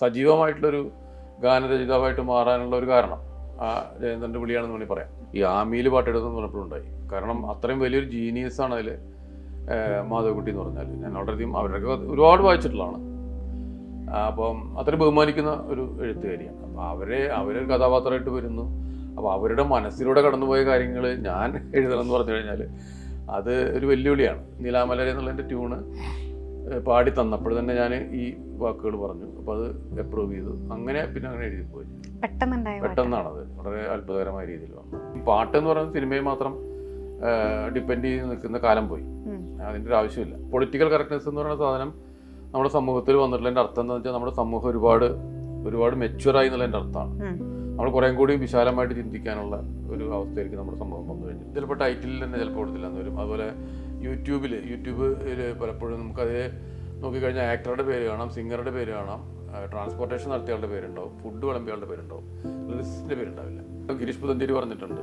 സജീവമായിട്ടുള്ളൊരു ഗാനരചിതാവായിട്ട് മാറാനുള്ള ഒരു കാരണം ആ ജയന്തന്റെ വിളിയാണെന്ന് വേണമെങ്കിൽ പറയാം. ഈ ആമിയിൽ പാട്ടെടുത്തെന്ന് പറഞ്ഞപ്പോഴുണ്ടായി കാരണം അത്രയും വലിയൊരു ജീനിയസ് ആണ് അതിൽ മാധവക്കുട്ടി എന്ന് പറഞ്ഞാൽ ഞാൻ വളരെയധികം അവരുടെയൊക്കെ ഒരുപാട് വായിച്ചിട്ടുള്ളതാണ്. അപ്പം അത്രയും ബഹുമാനിക്കുന്ന ഒരു എഴുത്തുകാരിയാണ്. അപ്പോൾ അവരെ അവരൊരു കഥാപാത്രമായിട്ട് വരുന്നു. അപ്പോൾ അവരുടെ മനസ്സിലൂടെ കടന്നുപോയ കാര്യങ്ങൾ ഞാൻ എഴുതണം എന്ന് പറഞ്ഞു കഴിഞ്ഞാൽ അത് ഒരു വെല്ലുവിളിയാണ്. നീലാമലര എന്നുള്ളതിന്റെ ട്യൂണ് പാടി തന്നപ്പോൾ തന്നെ ഞാൻ ഈ വാക്കുകൾ പറഞ്ഞു. അപ്പോൾ അത് അപ്രൂവ് ചെയ്തു. അങ്ങനെ പിന്നെ അങ്ങനെ എഴുതി പോയി. പെട്ടെന്നാണത്. വളരെ അത്ഭുതകരമായ രീതിയിൽ വന്നു. പാട്ട് എന്ന് പറയുന്നത് സിനിമയെ മാത്രം ഡിപ്പെൻഡ് ചെയ്ത് നിൽക്കുന്ന കാലം പോയി. അതിന്റെ ഒരു ആവശ്യമില്ല. പൊളിറ്റിക്കൽ കറക്റ്റ്നെസ് എന്ന് പറയുന്ന സാധനം നമ്മുടെ സമൂഹത്തിൽ വന്നിട്ടുള്ളതിന്റെ അർത്ഥം എന്ന് വെച്ചാൽ നമ്മുടെ സമൂഹം ഒരുപാട് ഒരുപാട് മെച്ചുവറായി എന്നുള്ളതിന്റെ അർത്ഥമാണ്. നമ്മൾ കുറേം കൂടി വിശാലമായിട്ട് ചിന്തിക്കാനുള്ള ഒരു അവസ്ഥയിലേക്ക് നമ്മുടെ സമൂഹം വന്നു കഴിഞ്ഞു ചിലപ്പോൾ ടൈറ്റിൽ തന്നെ ചിലപ്പോൾ കൊടുത്തില്ല വരും. അതുപോലെ യൂട്യൂബിൽ യൂട്യൂബിൽ പലപ്പോഴും നമുക്കത് നോക്കിക്കഴിഞ്ഞാൽ ആക്ടറുടെ പേര് കാണാം സിംഗറുടെ പേര് കാണാം ട്രാൻസ്പോർട്ടേഷൻ നടത്തിയ ആളുടെ പേരുണ്ടാവും ഫുഡ് വിളമ്പിയ ആളുടെ പേരുണ്ടാവും ലിറിസിന്റെ പേരുണ്ടാവില്ല. ഗിരീഷ് പുതഞ്ചേരി പറഞ്ഞിട്ടുണ്ട്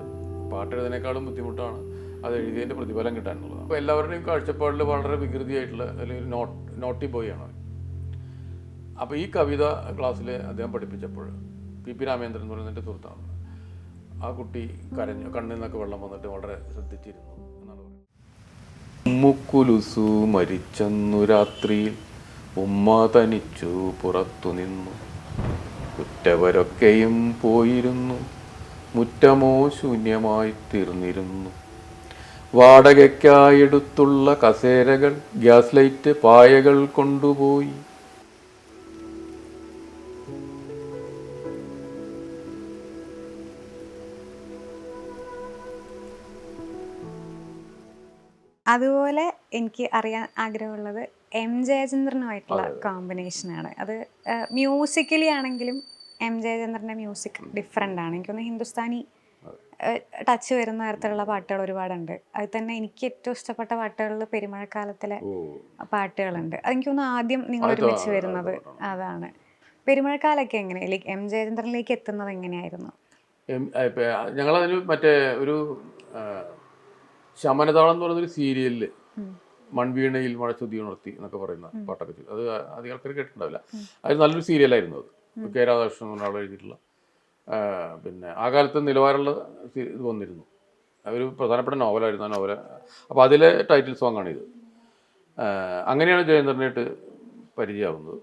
പാട്ട് ബുദ്ധിമുട്ടാണ് അത് എഴുതിയതിന്റെ പ്രതിഫലം കിട്ടാനുള്ളത്. അപ്പോൾ എല്ലാവരുടെയും കാഴ്ചപ്പാടിൽ വളരെ വികൃതിയായിട്ടുള്ള അല്ലെങ്കിൽ നോട്ട് നോട്ടി ബോയ് ആണ് അപ്പോൾ ഈ കവിത ക്ലാസ്സിൽ അദ്ദേഹം പഠിപ്പിച്ചപ്പോൾ പി പി രാമേന്ദ്രൻ എന്ന് പറയുന്നതിന്റെ സുഹൃത്താണ്. ആ കുട്ടി കരഞ്ഞു കണ്ണിൽ നിന്നൊക്കെ വെള്ളം വന്നിട്ട് വളരെ ശ്രദ്ധിച്ചിരുന്നു. പറയുന്നത് മരിച്ചെന്നു രാത്രിയിൽ. ഉമ്മ തനിച്ചു പുറത്തു നിന്നു. കുറ്റവരൊക്കെയും പോയിരുന്നു. മുറ്റമോ ശൂന്യമായി തീർന്നിരുന്നു. വാടകയ്ക്കായെടുത്തുള്ള കസേരകൾ ഗ്യാസ് ലൈറ്റ് പായകൾ കൊണ്ടുപോയി. അതുപോലെ എനിക്ക് അറിയാൻ ആഗ്രഹമുള്ളത് എം ജയചന്ദ്രനുമായിട്ടുള്ള കോമ്പിനേഷനാണ് അത്. മ്യൂസിക്കലി ആണെങ്കിലും എം ജയചന്ദ്രന്റെ മ്യൂസിക് ഡിഫറെന്റ് ആണ്. എനിക്കൊന്ന് ഹിന്ദുസ്ഥാനി ടച്ച് വരുന്ന തരത്തിലുള്ള പാട്ടുകൾ ഒരുപാടുണ്ട്. അത് തന്നെ എനിക്ക് ഏറ്റവും ഇഷ്ടപ്പെട്ട പാട്ടുകളിൽ പെരുമഴക്കാലത്തിലെ പാട്ടുകളുണ്ട്. അതെനിക്കൊന്ന് ആദ്യം നിങ്ങൾ ഒരുമിച്ച് വരുന്നത് അത് അതാണ്. പെരുമഴക്കാലൊക്കെ എങ്ങനെ ലൈക്ക് എം ജയചന്ദ്രനിലേക്ക് എത്തുന്നത് എങ്ങനെയായിരുന്നു? ഞങ്ങളതിന് മറ്റേ ഒരു ശമനതാളം എന്ന് പറയുന്ന ഒരു സീരിയലിൽ. മൺവീണയിൽ മഴച്ചുതി ഉണർത്തി എന്നൊക്കെ പറയുന്ന പാട്ടൊക്കെ ചെയ്തു. അത് അധികം ആൾക്കാർ കേട്ടിട്ടുണ്ടാവില്ല. അത് നല്ലൊരു സീരിയലായിരുന്നു അത്. കെ രാധാകൃഷ്ണൻ എന്ന ആൾ എഴുതിയിട്ടുള്ള പിന്നെ ആ കാലത്ത് നിലവാരമുള്ള ഇത് വന്നിരുന്നു. ഒരു പ്രധാനപ്പെട്ട നോവലായിരുന്നു ആ നോവൽ അപ്പോൾ അതിലെ ടൈറ്റിൽ സോങ് ആണ് ഇത് അങ്ങനെയാണ് ജയേന്ദ്രനായിട്ട് പരിചയമാവുന്നത്.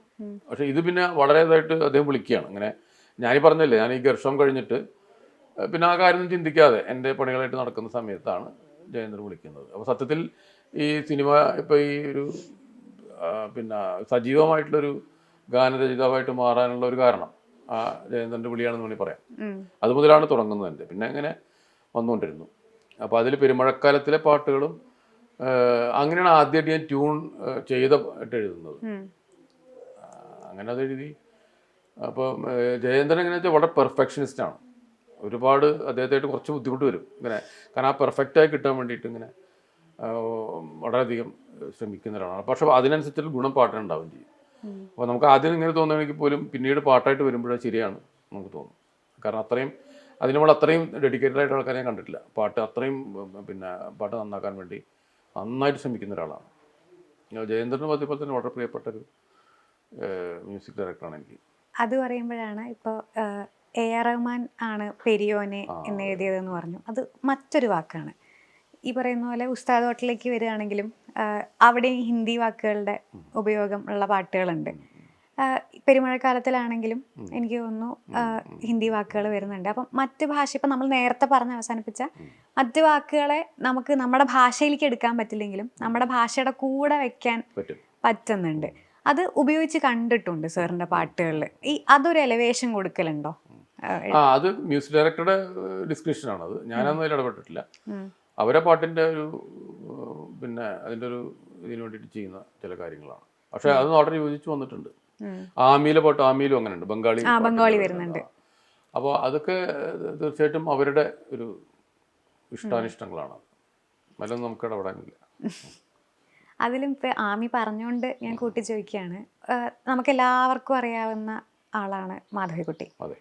പക്ഷേ ഇത് പിന്നെ വളരെ ഇതായിട്ട് അദ്ദേഹം വിളിക്കുകയാണ്. അങ്ങനെ ഞാനീ പറഞ്ഞില്ലേ ഞാൻ ഈ ഗർഷം കഴിഞ്ഞിട്ട് പിന്നെ ആ കാര്യം ചിന്തിക്കാതെ എന്റെ പണികളായിട്ട് നടക്കുന്ന സമയത്താണ് ജയേന്ദ്രൻ വിളിക്കുന്നത്. അപ്പോൾ സത്യത്തിൽ ഈ സിനിമ ഇപ്പോൾ ഈ ഒരു പിന്നെ സജീവമായിട്ടുള്ളൊരു ഗാനരചിതാവായിട്ട് മാറാനുള്ള ഒരു കാരണം ആ ജയേന്ദ്രന്റെ വിളിയാണെന്ന് വേണമെങ്കിൽ പറയാം. അത് മുതലാണ് തുടങ്ങുന്നത് എന്റെ പിന്നെ അങ്ങനെ വന്നുകൊണ്ടിരുന്നു. അപ്പോൾ അതിൽ പെരുമഴക്കാലത്തിലെ പാട്ടുകളും അങ്ങനെയാണ് ആദ്യമായിട്ട് ഞാൻ ട്യൂൺ ചെയ്തിട്ട് എഴുതുന്നത്. അങ്ങനെ അത് എഴുതി. അപ്പം ജയേന്ദ്രൻ എങ്ങനെ വെച്ചാൽ വളരെ പെർഫെക്ഷനിസ്റ്റ് ആണ് ഒരുപാട് അദ്ദേഹത്തായിട്ട് കുറച്ച് ബുദ്ധിമുട്ട് വരും. ഇങ്ങനെ കാരണം ആ പെർഫെക്റ്റായി കിട്ടാൻ വേണ്ടിയിട്ട് ഇങ്ങനെ വളരെയധികം ശ്രമിക്കുന്ന ഒരാളാണ്. പക്ഷെ അതിനനുസരിച്ചുള്ള ഗുണം പാട്ടിനുണ്ടാവുകയും ചെയ്യും. അപ്പോൾ നമുക്ക് ആദ്യം ഇങ്ങനെ തോന്നുകയാണെങ്കിൽ പോലും പിന്നീട് പാട്ടായിട്ട് വരുമ്പോഴേ ശരിയാണ് നമുക്ക് തോന്നും. കാരണം അത്രയും അതിന് നമ്മൾ അത്രയും ഡെഡിക്കേറ്റഡ് ആയിട്ട് ആൾക്കാരെ ഞാൻ കണ്ടിട്ടില്ല. പാട്ട് അത്രയും പിന്നെ പാട്ട് നന്നാക്കാൻ വേണ്ടി നന്നായിട്ട് ശ്രമിക്കുന്ന ഒരാളാണ്. ജയേന്ദ്രനും അതേപോലെ തന്നെ വളരെ പ്രിയപ്പെട്ട ഒരു മ്യൂസിക് ഡയറക്ടറാണ് എനിക്ക്. അത് പറയുമ്പോഴാണ് ഇപ്പോൾ എ ആർ റഹ്മാൻ ആണ് പെരിയോനെ എന്ന് എഴുതിയതെന്ന് പറഞ്ഞു. അത് മറ്റൊരു വാക്കാണ്. ഈ പറയുന്ന പോലെ ഉസ്താദ് ഹോട്ടലിലേക്ക് വരികയാണെങ്കിലും അവിടെ അവിടെയും ഹിന്ദി വാക്കുകളുടെ ഉപയോഗം ഉള്ള പാട്ടുകളുണ്ട്. പെരുമഴക്കാലത്തിലാണെങ്കിലും എനിക്ക് തോന്നുന്നു ഹിന്ദി വാക്കുകൾ വരുന്നുണ്ട്. അപ്പം മറ്റ് ഭാഷ ഇപ്പം നമ്മൾ നേരത്തെ പറഞ്ഞ് അവസാനിപ്പിച്ച മറ്റ് വാക്കുകളെ നമുക്ക് നമ്മുടെ ഭാഷയിലേക്ക് എടുക്കാൻ പറ്റില്ലെങ്കിലും നമ്മുടെ ഭാഷയുടെ കൂടെ വെക്കാൻ പറ്റുന്നുണ്ട്. അത് ഉപയോഗിച്ച് കണ്ടിട്ടുണ്ട് സാറിന്റെ പാട്ടുകളിൽ. ഈ അതൊരു എലവേഷൻ കൊടുക്കലുണ്ടോ? ആ, അത് മ്യൂസിക് ഡയറക്ടറുടെ ഡിസ്ക്രിപ്ഷനാണ് അത്. ഞാനൊന്നും അതിൽ ഇടപെട്ടിട്ടില്ല. അവരെ പാട്ടിന്റെ ഒരു പിന്നെ അതിന്റെ ഒരു ഇതിന് വേണ്ടിയിട്ട് ചെയ്യുന്ന ചില കാര്യങ്ങളാണ്. പക്ഷെ അത് വളരെ യോജിച്ച് വന്നിട്ടുണ്ട്. ആമിയിലെ പാട്ട് ആമിയിലും അങ്ങനെ ഉണ്ട് ബംഗാളി ബംഗാളി വരുന്നുണ്ട്. അപ്പോൾ അതൊക്കെ തീർച്ചയായിട്ടും അവരുടെ ഒരു ഇഷ്ടാനിഷ്ടങ്ങളാണ്. അതിലൊന്നും നമുക്ക് ഇടപെടാനില്ല. അതിലും ഇപ്പൊ ആമി പറഞ്ഞുകൊണ്ട് ഞാൻ കൂട്ടി ചോദിക്കുകയാണ് നമുക്ക് എല്ലാവർക്കും അറിയാവുന്ന ആളാണ് മാധവിക്കുട്ടി. അതെ.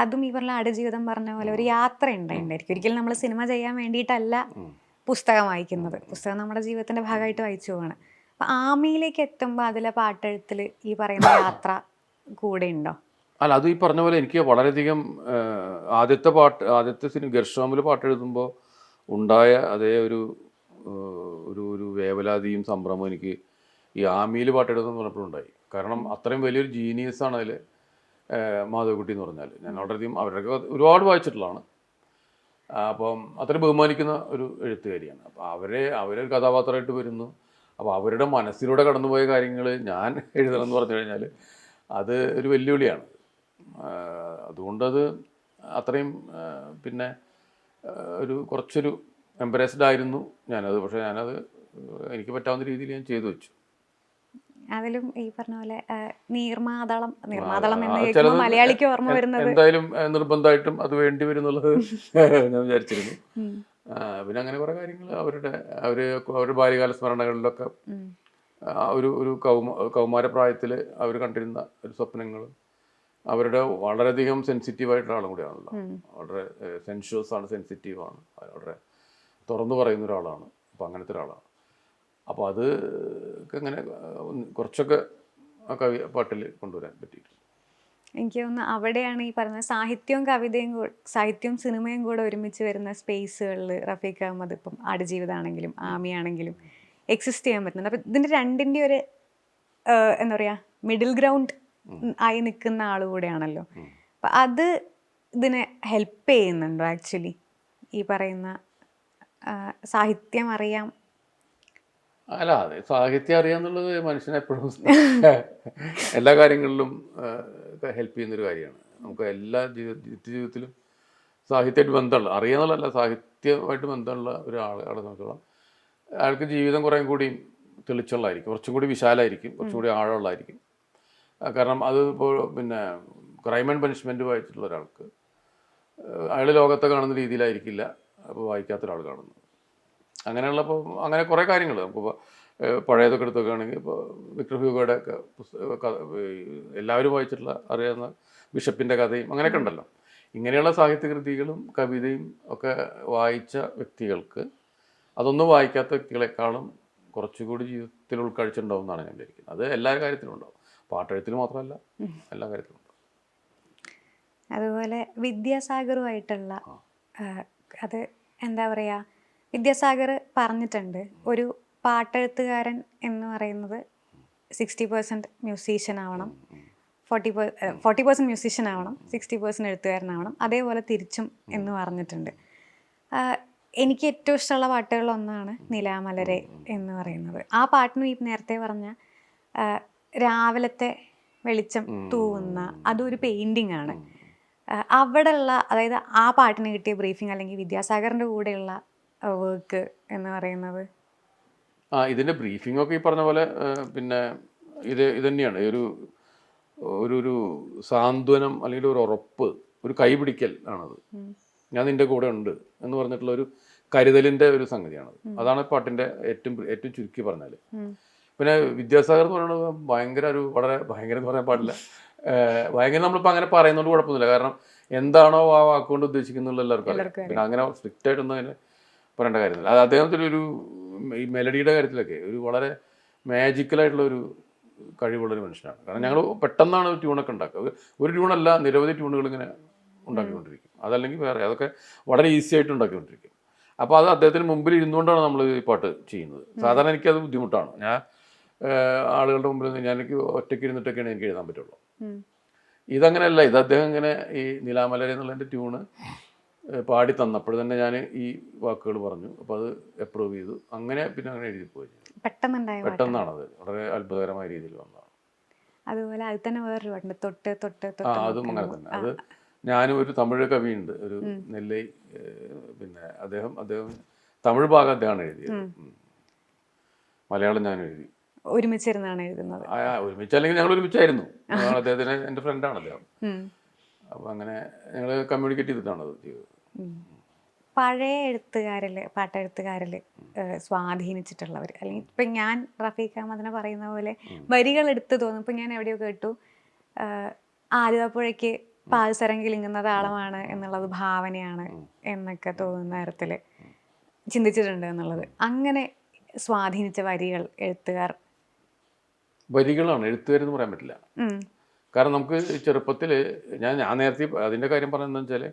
അതും ഈ പറഞ്ഞ ആടുജീവിതം പറഞ്ഞ പോലെ ഒരു യാത്ര ഉണ്ടായിട്ടുണ്ടായിരിക്കും ഒരിക്കലും നമ്മൾ സിനിമ ചെയ്യാൻ വേണ്ടിയിട്ടല്ല പുസ്തകം വായിക്കുന്നത്. പുസ്തകം നമ്മുടെ ജീവിതത്തിന്റെ ഭാഗമായിട്ട് വായിച്ചു പോവാണ്. അപ്പൊ ആമിയിലേക്ക് എത്തുമ്പോൾ അതിലെ പാട്ടെഴുത്തിൽ ഈ പറയുന്ന യാത്ര കൂടെ ഉണ്ടോ? അല്ല അത് ഈ പറഞ്ഞ പോലെ എനിക്ക് വളരെയധികം ആദ്യത്തെ പാട്ട് ആദ്യത്തെ സിനിമ ഗർഷാമിൽ പാട്ട് എഴുതുമ്പോൾ ഉണ്ടായ അതേ ഒരു ഒരു ഒരു വേവലാതിയും സംഭ്രമവും എനിക്ക് ഈ ആമിയിൽ പാട്ട് എഴുതുന്ന പറഞ്ഞപ്പോഴുണ്ടായി കാരണം അത്രയും വലിയൊരു ജീനിയസ് ആണ് അതിൽ മാധവക്കുട്ടി എന്ന് പറഞ്ഞാൽ ഞാൻ വളരെയധികം അവരുടെയൊക്കെ ഒരുപാട് വായിച്ചിട്ടുള്ളതാണ്. അപ്പം അത്രയും ബഹുമാനിക്കുന്ന ഒരു എഴുത്തുകാരിയാണ്. അപ്പോൾ അവരെ അവരൊരു കഥാപാത്രമായിട്ട് വരുന്നു. അപ്പോൾ അവരുടെ മനസ്സിലൂടെ കടന്നുപോയ കാര്യങ്ങൾ ഞാൻ എഴുതണം എന്ന് പറഞ്ഞു കഴിഞ്ഞാൽ അത് ഒരു വെല്ലുവിളിയാണ്. അതുകൊണ്ടത് അത്രയും പിന്നെ ഒരു കുറച്ചൊരു എംബറേസ്ഡ് ആയിരുന്നു ഞാനത്. പക്ഷേ ഞാനത് എനിക്ക് പറ്റാവുന്ന രീതിയിൽ ഞാൻ ചെയ്തു വെച്ചു. അതിലും ഈ പറഞ്ഞ പോലെ നീർമാതളം നീർമാതളം എന്ന് കേൾക്കുമ്പോൾ മലയാളിക്ക് ഓർമ്മ വരുന്നത് എന്തായാലും നിർബന്ധമായിട്ടും അത് വേണ്ടി വരും എന്നുള്ളത് ഞാൻ വിചാരിച്ചിരുന്നു. പിന്നെ അങ്ങനെ കുറെ കാര്യങ്ങൾ അവരുടെ അവർ അവരുടെ ബാല്യകാല സ്മരണകളിലൊക്കെ ഒരു ഒരു കൗമ കൗമാരപ്രായത്തിൽ അവർ കണ്ടിരുന്ന ഒരു സ്വപ്നങ്ങളും അവരുടെ വളരെയധികം സെൻസിറ്റീവ് ആയിട്ടുള്ള ആളും കൂടിയാണല്ലോ. വളരെ സെൻഷ്വസ് ആണ് സെൻസിറ്റീവ് ആണ്. വളരെ തുറന്നു പറയുന്ന ഒരാളാണ്. അപ്പൊ അങ്ങനത്തെ ഒരാളാണ്. അപ്പോൾ അത് അങ്ങനെ കുറച്ചൊക്കെ ആ കവി പാട്ടിൽ കൊണ്ടുവരാൻ പറ്റിയിട്ടുണ്ട്. എനിക്ക് തോന്നുന്നു അവിടെയാണ് ഈ പറഞ്ഞ സാഹിത്യവും കവിതയും സാഹിത്യവും സിനിമയും കൂടെ ഒരുമിച്ച് വരുന്ന സ്പേസുകളിൽ റഫീഖ് അഹമ്മദ് ഇപ്പം ആടുജീവിതമാണെങ്കിലും ആമിയാണെങ്കിലും എക്സിസ്റ്റ് ചെയ്യാൻ പറ്റുന്നുണ്ട്. അപ്പം ഇതിന്റെ രണ്ടിന്റെ ഒരു എന്താ പറയുക മിഡിൽ ഗ്രൗണ്ട് ആയി നിൽക്കുന്ന ആൾ കൂടെയാണല്ലോ. അപ്പം അത് ഇതിനെ ഹെൽപ്പ് ചെയ്യുന്നുണ്ടോ ആക്ച്വലി ഈ പറയുന്ന സാഹിത്യം അറിയാം അല്ല അതെ സാഹിത്യം അറിയാന്നുള്ളത് മനുഷ്യനെ എപ്പോഴും എല്ലാ കാര്യങ്ങളിലും ഹെൽപ്പ് ചെയ്യുന്നൊരു കാര്യമാണ്. നമുക്ക് എല്ലാ നിത്യ ജീവിതത്തിലും സാഹിത്യമായിട്ട് ബന്ധമുള്ള അറിയാന്നുള്ളതല്ല സാഹിത്യമായിട്ട് ബന്ധമുള്ള ഒരാളെ സംബന്ധിച്ചോളം അയാൾക്ക് ജീവിതം കുറേ കൂടി തെളിച്ചുള്ളതായിരിക്കും കുറച്ചും കൂടി വിശാലമായിരിക്കും കുറച്ചും കൂടി ആഴമുള്ളതായിരിക്കും. കാരണം അത് ഇപ്പോൾ പിന്നെ ക്രൈം ആൻഡ് പനിഷ്മെന്റ് വായിച്ചിട്ടുള്ള ഒരാൾക്ക് അയാൾ ലോകത്തെ കാണുന്ന രീതിയിലായിരിക്കില്ല അപ്പോൾ വായിക്കാത്ത ഒരാൾ കാണുന്നത് അങ്ങനെയുള്ള ഇപ്പോൾ അങ്ങനെ കുറേ കാര്യങ്ങൾ നമുക്കിപ്പോൾ പഴയതൊക്കെ എടുത്ത് നോക്കുകയാണെങ്കിൽ ഇപ്പോൾ വിക്ടർ ഹ്യൂഗോയുടെ ഒക്കെ എല്ലാവരും വായിച്ചിട്ടുള്ള അറിയാവുന്ന ബിഷപ്പിന്റെ കഥയും അങ്ങനെയൊക്കെ ഉണ്ടല്ലോ. ഇങ്ങനെയുള്ള സാഹിത്യകൃതികളും കവിതയും ഒക്കെ വായിച്ച വ്യക്തികൾക്ക് അതൊന്നും വായിക്കാത്ത വ്യക്തികളെക്കാളും കുറച്ചുകൂടി ജീവിതത്തിൽ ഉൾക്കാഴ്ച ഉണ്ടാവും എന്നാണ് ഞാൻ വിചാരിക്കുന്നത്. അത് എല്ലാ കാര്യത്തിലും ഉണ്ടാവും. പാട്ടെഴുത്തിൽ മാത്രമല്ല എല്ലാ കാര്യത്തിലും ഉണ്ടാവും. അതുപോലെ വിദ്യാസാഗറുമായിട്ടുള്ള അത് എന്താ പറയുക വിദ്യാസാഗർ പറഞ്ഞിട്ടുണ്ട്. ഒരു പാട്ടെഴുത്തുകാരൻ എന്ന് പറയുന്നത് സിക്സ്റ്റി പെർസെന്റ് മ്യൂസീഷ്യൻ ആവണം. Forty per forty percent musician ആവണം. സിക്സ്റ്റി പെർസെന്റ് എഴുത്തുകാരനാവണം അതേപോലെ തിരിച്ചും എന്ന് പറഞ്ഞിട്ടുണ്ട്. എനിക്ക് ഏറ്റവും ഇഷ്ടമുള്ള പാട്ടുകളൊന്നാണ് നിലാമലരെ എന്ന് പറയുന്നത്. ആ പാട്ടിനും ഈ നേരത്തെ പറഞ്ഞ രാവിലത്തെ വെളിച്ചം തൂവുന്ന അതൊരു പെയിന്റിംഗ് ആണ്. അവിടെയുള്ള അതായത് ആ പാട്ടിന് കിട്ടിയ ബ്രീഫിംഗ് അല്ലെങ്കിൽ വിദ്യാസാഗറിന്റെ കൂടെയുള്ള വർക്ക് എന്ന് പറയുന്നത്. ആ ഇതിന്റെ ബ്രീഫിംഗ് ഒക്കെ ഈ പറഞ്ഞ പോലെ പിന്നെ ഇത് ഇത് തന്നെയാണ് ഒരു ഒരു ഒരു സാന്ത്വനം അല്ലെങ്കിൽ ഒരു ഉറപ്പ് ഒരു കൈപിടിക്കൽ ആണത്. ഞാൻ നിന്റെ കൂടെ ഉണ്ട് എന്ന് പറഞ്ഞിട്ടുള്ള ഒരു കരുതലിന്റെ ഒരു സംഗതിയാണത് അതാണ് പാട്ടിന്റെ ഏറ്റവും ഏറ്റവും ചുരുക്കി പറഞ്ഞാൽ പിന്നെ വിദ്യാസാഗർ എന്ന് പറയുന്നത് ഭയങ്കര ഒരു വളരെ ഭയങ്കര എന്ന് പറയാൻ പാടില്ല. ഭയങ്കര നമ്മളിപ്പോൾ അങ്ങനെ പറയുന്നതുകൊണ്ട് കുഴപ്പമൊന്നുമില്ല. കാരണം എന്താണോ ആ വാക്കുകൊണ്ട് ഉദ്ദേശിക്കുന്നുള്ള എല്ലാവർക്കും പിന്നെ അങ്ങനെ സ്ട്രിക്റ്റ് ആയിട്ടൊന്നും അങ്ങനെ പറയേണ്ട കാര്യത്തിൽ അത് അദ്ദേഹത്തിന്റെ ഒരു ഈ മെലഡിയുടെ കാര്യത്തിലൊക്കെ ഒരു വളരെ മാജിക്കലായിട്ടുള്ള ഒരു കഴിവുള്ളൊരു മനുഷ്യനാണ്. കാരണം ഞങ്ങൾ പെട്ടെന്നാണ് ട്യൂണൊക്കെ ഉണ്ടാക്കുക. ഒരു- ട്യൂണല്ല നിരവധി ട്യൂണുകൾ ഇങ്ങനെ ഉണ്ടാക്കിക്കൊണ്ടിരിക്കും. അതല്ലെങ്കിൽ വേറെ അതൊക്കെ വളരെ ഈസി ആയിട്ട് ഉണ്ടാക്കിക്കൊണ്ടിരിക്കും. അപ്പോൾ അത് അദ്ദേഹത്തിന് മുമ്പിൽ ഇരുന്നുകൊണ്ടാണ് നമ്മൾ ഈ പാട്ട് ചെയ്യുന്നത്. സാധാരണ എനിക്കത് ബുദ്ധിമുട്ടാണ്. ഞാൻ ആളുകളുടെ മുമ്പിൽ നിന്ന് ഞാൻ എനിക്ക് ഒറ്റയ്ക്ക് ഇരുന്നിട്ടൊക്കെയാണ് എനിക്ക് എഴുതാൻ പറ്റുള്ളൂ. ഇതങ്ങനെയല്ല ഇത് അദ്ദേഹം ഇങ്ങനെ ഈ നിലാമലര എന്നുള്ളതിന്റെ ട്യൂണ് പാടി തന്നപ്പോൾ തന്നെ ഞാൻ ഈ വാക്കുകൾ പറഞ്ഞു. അപ്പോൾ അത് അപ്രൂവ് ചെയ്തു. അങ്ങനെ പിന്നെ അങ്ങനെ എഴുതി പോയി പെട്ടെന്നാണ് അത് പെട്ടെന്നാണത്. വളരെ അത്ഭുതകരമായ രീതിയിൽ വന്നതാണ്. അതുപോലെ അത് തന്നെ വേറൊരു പാട്ടുണ്ട്. തൊട്ട് തൊട്ട് ആ അതും അങ്ങനെ തന്നെ. അത് ഞാനും ഒരു തമിഴ് കവിയുണ്ട്. ഒരു നെല്ലൈ പിന്നെ അദ്ദേഹം അദ്ദേഹം തമിഴ് ഭാഗം അദ്ദേഹമാണ് എഴുതിയത് മലയാളം ഞാൻ എഴുതി. ഒരുമിച്ചിരുന്നാണ് എഴുതുന്നത്. ഒരുമിച്ച് അല്ലെങ്കിൽ ഞങ്ങൾ ഒരുമിച്ചായിരുന്നു. അദ്ദേഹത്തിന് എന്റെ ഫ്രണ്ടാണ് അദ്ദേഹം. അങ്ങനെ ഞങ്ങൾ കമ്മ്യൂണിക്കേറ്റ് ചെയ്തിട്ടാണ് അത് ചെയ്തത്. പഴയ എഴുത്തുകാരിൽ പാട്ടെഴുത്തുകാരിൽ സ്വാധീനിച്ചിട്ടുള്ളവർ അല്ലെങ്കിൽ ഇപ്പം ഞാൻ റഫീഖ് അഹമ്മദിനെ പറയുന്ന പോലെ വരികൾ എടുത്ത് തോന്നും. ഇപ്പം ഞാൻ എവിടെയോ കേട്ടു. ആലുവപ്പുഴയ്ക്ക് പാൽസരം കിളിങ്ങുന്ന താളമാണ് എന്നുള്ളത് ഭാവനയാണ് എന്നൊക്കെ തോന്നുന്ന തരത്തിൽ ചിന്തിച്ചിട്ടുണ്ട് എന്നുള്ളത്. അങ്ങനെ സ്വാധീനിച്ച വരികൾ എഴുത്തുകാർ. വരികളാണ്. എഴുത്തുകാരെന്ന് പറയാൻ പറ്റില്ല. കാരണം നമുക്ക് ചെറുപ്പത്തിൽ ഞാൻ ഞാൻ നേരത്തെ അതിന്റെ കാര്യം പറഞ്ഞെന്നു വെച്ചാൽ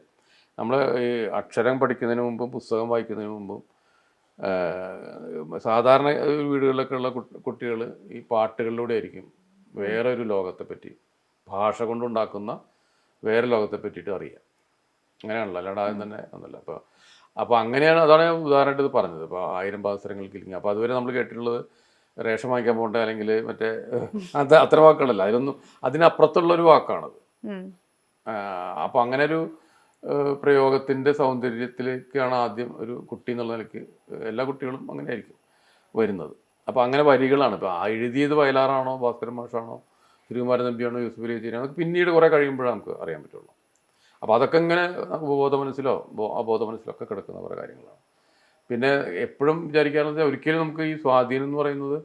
നമ്മൾ ഈ അക്ഷരം പഠിക്കുന്നതിന് മുമ്പും പുസ്തകം വായിക്കുന്നതിന് മുമ്പും സാധാരണ വീടുകളിലൊക്കെ ഉള്ള കുട്ടികൾ ഈ പാട്ടുകളിലൂടെ ആയിരിക്കും വേറെ ഒരു ലോകത്തെ പറ്റി ഭാഷ കൊണ്ടുണ്ടാക്കുന്ന വേറെ ലോകത്തെ പറ്റിയിട്ട് അറിയാം അങ്ങനെയാണല്ലോ അല്ലാണ്ട് ആദ്യം തന്നെ ഒന്നുമില്ല. അപ്പോൾ അപ്പോൾ അങ്ങനെയാണ് അതാണ് ഞാൻ ഉദാഹരണമായിട്ട് ഇത് പറഞ്ഞത്. അപ്പോൾ ആയിരം പാദസരങ്ങൾക്ക് ഇല്ലെങ്കിൽ അപ്പോൾ അതുവരെ നമ്മൾ കേട്ടിട്ടുള്ളത് റേഷൻ വാങ്ങിക്കാൻ പോകണ്ട അല്ലെങ്കിൽ മറ്റേ അത് അത്ര വാക്കുകളല്ല. അതിനൊന്നും അതിനപ്പുറത്തുള്ളൊരു വാക്കാണത്. അപ്പോൾ അങ്ങനെ ഒരു പ്രയോഗത്തിന്റെ സൗന്ദര്യത്തിലേക്കാണ് ആദ്യം ഒരു കുട്ടി എന്നുള്ള നിലയ്ക്ക് എല്ലാ കുട്ടികളും അങ്ങനെ ആയിരിക്കും വരുന്നത്. അപ്പോൾ അങ്ങനെ വരികളാണ്. ഇപ്പോൾ ആ എഴുതിയത് വയലാറാണോ ഭാസ്കരൻ മാഷാണോ തിരുകുമാരൻ നമ്പിയാണോ യൂസുഫ് അതൊക്കെ പിന്നീട് കുറേ കഴിയുമ്പോഴാണ് നമുക്ക് അറിയാൻ പറ്റുള്ളൂ. അപ്പോൾ അതൊക്കെ ഇങ്ങനെ ബോധ മനസ്സിലോ അബോധ മനസ്സിലോ ഒക്കെ കിടക്കുന്ന കുറേ കാര്യങ്ങളാണ്. പിന്നെ എപ്പോഴും വിചാരിക്കാറുള്ളത് ഒരിക്കലും നമുക്ക് ഈ സ്വാധീനം എന്ന് പറയുന്നത്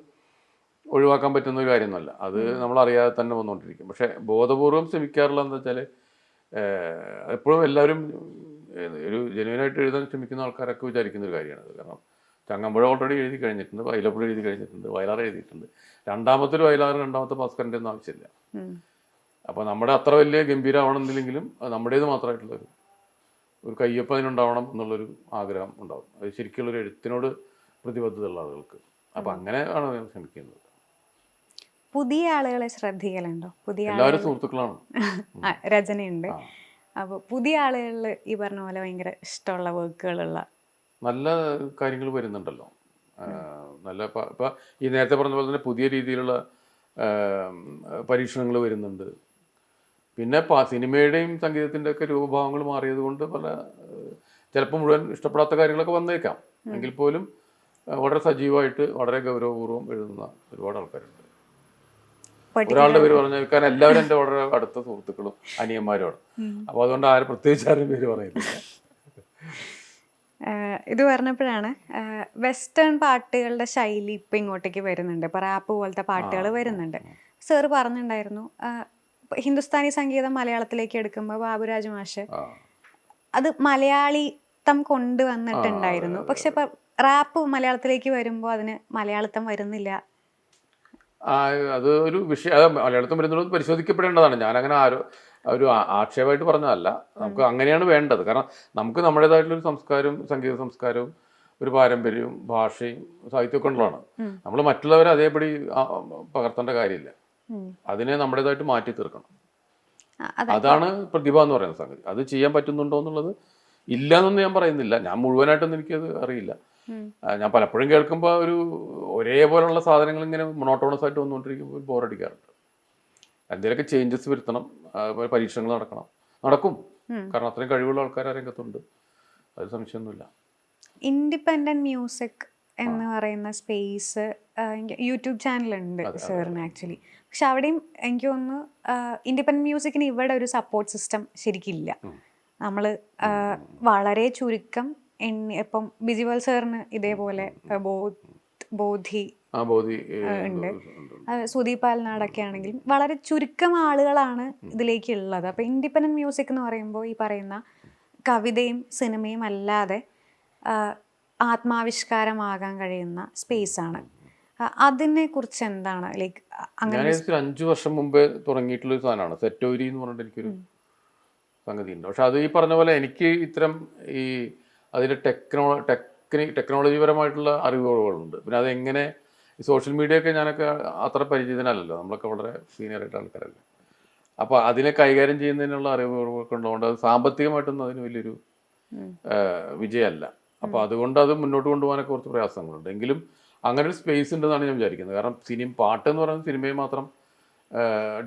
ഒഴിവാക്കാൻ പറ്റുന്ന ഒരു കാര്യമൊന്നുമല്ല. അത് നമ്മൾ അറിയാതെ തന്നെ വന്നുകൊണ്ടിരിക്കും. പക്ഷേ ബോധപൂർവം ശ്രമിക്കാറുള്ള എന്താ വെച്ചാൽ എപ്പോഴും എല്ലാവരും ഒരു ജനുവനായിട്ട് എഴുതാൻ ശ്രമിക്കുന്ന ആൾക്കാരൊക്കെ വിചാരിക്കുന്ന ഒരു കാര്യമാണ് കാരണം ചങ്ങമ്പുഴ ഓൾറെഡി എഴുതി കഴിഞ്ഞിട്ടുണ്ട് വയലപ്പുഴ എഴുതി കഴിഞ്ഞിട്ടുണ്ട് വയലാർ എഴുതിയിട്ടുണ്ട്. രണ്ടാമത്തെ ഒരു വയലാർ രണ്ടാമത്തെ ഭാസ്കരന്റെ ഒന്നും ആവശ്യമില്ല. അപ്പോൾ നമ്മുടെ അത്ര വലിയ ഗംഭീരമാവണമെന്നില്ലെങ്കിലും അത് നമ്മുടേത് മാത്രമായിട്ടുള്ള ഒരു ഒരു കയ്യൊപ്പം അതിനുണ്ടാവണം എന്നുള്ളൊരു ആഗ്രഹം ഉണ്ടാവും. അത് ശരിക്കുള്ളൊരു എഴുത്തിനോട് പ്രതിബദ്ധതയുള്ള ആളുകൾക്ക്. അപ്പം അങ്ങനെയാണ് ആണ് ഞാൻ ശ്രമിക്കുന്നത്. പുതിയ ആളുകളെ ശ്രദ്ധിക്കലുണ്ടോ? പുതിയ സുഹൃത്തുക്കളാണ്. രചനയുണ്ട്. അപ്പൊ അപ്പോൾ പുതിയ ആളുകളിൽ ഈ പറഞ്ഞ പോലെ ഭയങ്കര ഇഷ്ടമുള്ള വർക്കുകളുള്ള നല്ല കാര്യങ്ങൾ വരുന്നുണ്ടല്ലോ. നല്ല ഇപ്പൊ ഈ നേരത്തെ പറഞ്ഞ പോലെ തന്നെ പുതിയ രീതിയിലുള്ള പരീക്ഷണങ്ങൾ വരുന്നുണ്ട്. പിന്നെ സിനിമയുടെയും സംഗീതത്തിന്റെ ഒക്കെ രൂപഭാവങ്ങൾ മാറിയത് കൊണ്ട് പല ചിലപ്പോൾ മുഴുവൻ ഇഷ്ടപ്പെടാത്ത കാര്യങ്ങളൊക്കെ വന്നേക്കാം. എങ്കിൽ പോലും വളരെ സജീവമായിട്ട് വളരെ ഗൗരവപൂർവം എഴുതുന്ന ഒരുപാട് ആൾക്കാരുണ്ട്. ഒരാളുടെ പേര് പറഞ്ഞു കാരണം എല്ലാവരും എന്റെ ഓർഡർ അടുത്ത സുഹൃത്തുക്കളും അനിയന്മാരോട് അപ്പോൾ അതുകൊണ്ട് ആരും പ്രത്യേകിച്ച് ആരും പേര് പറയുന്നില്ല. ഇത് പറഞ്ഞപ്പോഴാണ് വെസ്റ്റേൺ പാട്ടുകളുടെ ശൈലി ഇപ്പം ഇങ്ങോട്ടേക്ക് വരുന്നുണ്ട്. ഇപ്പം റാപ്പ് പോലത്തെ പാട്ടുകൾ വരുന്നുണ്ട്. സർ പറഞ്ഞിട്ടുണ്ടായിരുന്നു ഹിന്ദുസ്ഥാനി സംഗീതം മലയാളത്തിലേക്ക് എടുക്കുമ്പോൾ ബാബുരാജ് മാഷ് അത് മലയാളിത്തം കൊണ്ടുവന്നിട്ടുണ്ടായിരുന്നു. പക്ഷെ ഇപ്പം റാപ്പ് മലയാളത്തിലേക്ക് വരുമ്പോൾ അതിന് മലയാളിത്തം വരുന്നില്ല അത് ഒരു വിഷയം അത് മലയാളത്തിൽ വരുന്നുള്ളത് പരിശോധിക്കപ്പെടേണ്ടതാണ്. ഞാനങ്ങനെ ആരോ ഒരു ആക്ഷേപമായിട്ട് പറഞ്ഞതല്ല. നമുക്ക് അങ്ങനെയാണ് വേണ്ടത്. കാരണം നമുക്ക് നമ്മുടേതായിട്ടുള്ളൊരു സംസ്കാരവും സംഗീത സംസ്കാരവും ഒരു പാരമ്പര്യവും ഭാഷയും സാഹിത്യമൊക്കെ ഉള്ളതാണ്. നമ്മൾ മറ്റുള്ളവരെ അതേപടി പകർത്തേണ്ട കാര്യമില്ല. അതിനെ നമ്മുടേതായിട്ട് മാറ്റി തീർക്കണം. അതാണ് പ്രതിഭ എന്ന് പറയുന്ന സംഗതി. അത് ചെയ്യാൻ പറ്റുന്നുണ്ടോ എന്നുള്ളത് ഇല്ല എന്നൊന്നും ഞാൻ പറയുന്നില്ല. ഞാൻ മുഴുവനായിട്ടൊന്നും എനിക്കത് അറിയില്ല. ആ, ഞാൻ പലപ്പോഴും കേൾക്കുമ്പോൾ ഒരു ഒരേപോലുള്ള സാധനങ്ങൾ ഇങ്ങനെ മൊണോട്ടോണസ് ആയിട്ട് വന്നുകൊണ്ടിരിക്കുമ്പോൾ ബോറടിക്കാറുണ്ട് എന്തെങ്കിലുമൊക്കെ ചേഞ്ചസ് വരുത്തണം. അതുപോലെ പരീക്ഷണങ്ങൾ നടക്കണം. നടക്കും. കാരണം അത്രയും കഴിവുള്ള ആൾക്കാർ ആ രംഗത്തുണ്ട്. അത് സംശയമൊന്നുമില്ല. ഇൻഡിപെൻഡന്റ് മ്യൂസിക് എന്ന് പറയുന്ന സ്പേസ് യൂട്യൂബ് ചാനലുണ്ട് സാറിന് ആക്ച്വലി പക്ഷെ അവിടെയും എനിക്ക് തോന്നുന്നു ഇൻഡിപെൻഡന്റ് മ്യൂസിക്കിന് ഇവിടെ ഒരു സപ്പോർട്ട് സിസ്റ്റം ശരിക്കില്ല. നമ്മൾ വളരെ ചുരുക്കം എണ്ണി ഇപ്പം ബിജിവൽ സാറിന് ഇതേപോലെ ബോധി ഉണ്ട്. സുദീപ് പാൽനാടൊക്കെ ആണെങ്കിലും വളരെ ചുരുക്കം ആളുകളാണ് ഇതിലേക്ക് ഉള്ളത് അപ്പൊ ഇൻഡിപെൻഡന്റ് മ്യൂസിക് എന്ന് പറയുമ്പോൾ ഈ പറയുന്ന കവിതയും സിനിമയും അല്ലാതെ ആത്മാവിഷ്കാരമാകാൻ കഴിയുന്ന സ്പേസ് ആണ് അതിനെ കുറിച്ച് എന്താണ് ലൈക്ക് അങ്ങനെ അഞ്ചു വർഷം മുമ്പേ തുടങ്ങിയിട്ടുള്ള ഒരു സാധനമാണ്. സെറ്റോരി എന്ന് പറഞ്ഞിട്ട് എനിക്കൊരു സംഗതി ഉണ്ട് പക്ഷെ അത് ഈ പറഞ്ഞ പോലെ എനിക്ക് ഇത്തരം ഈ അതിന്റെ ടെക്നോ ടെക്നി ടെക്നോളജി പരമായിട്ടുള്ള അറിവുകളുണ്ട്. പിന്നെ അതെങ്ങനെ ഈ സോഷ്യൽ മീഡിയ ഒക്കെ ഞാനൊക്കെ അത്ര പരിചിതനല്ലല്ലോ. നമ്മളൊക്കെ വളരെ സീനിയർ ആയിട്ട് ആൾക്കാരല്ലേ. അപ്പോൾ അതിനെ കൈകാര്യം ചെയ്യുന്നതിനുള്ള അറിവുകളൊക്കെ ഉള്ളതുകൊണ്ട് അത് സാമ്പത്തികമായിട്ടൊന്നും അതിന് വലിയൊരു. വിജയമല്ല. അപ്പോൾ അതുകൊണ്ട് അത് മുന്നോട്ട് കൊണ്ടുപോകാനൊക്കെ കുറച്ച് പ്രയാസങ്ങളുണ്ട്. എങ്കിലും അങ്ങനെ ഒരു സ്പേസ് ഉണ്ടെന്നാണ് ഞാൻ വിചാരിക്കുന്നത്. കാരണം സിനിമ പാട്ട് എന്ന് പറയുന്നത് സിനിമയെ മാത്രം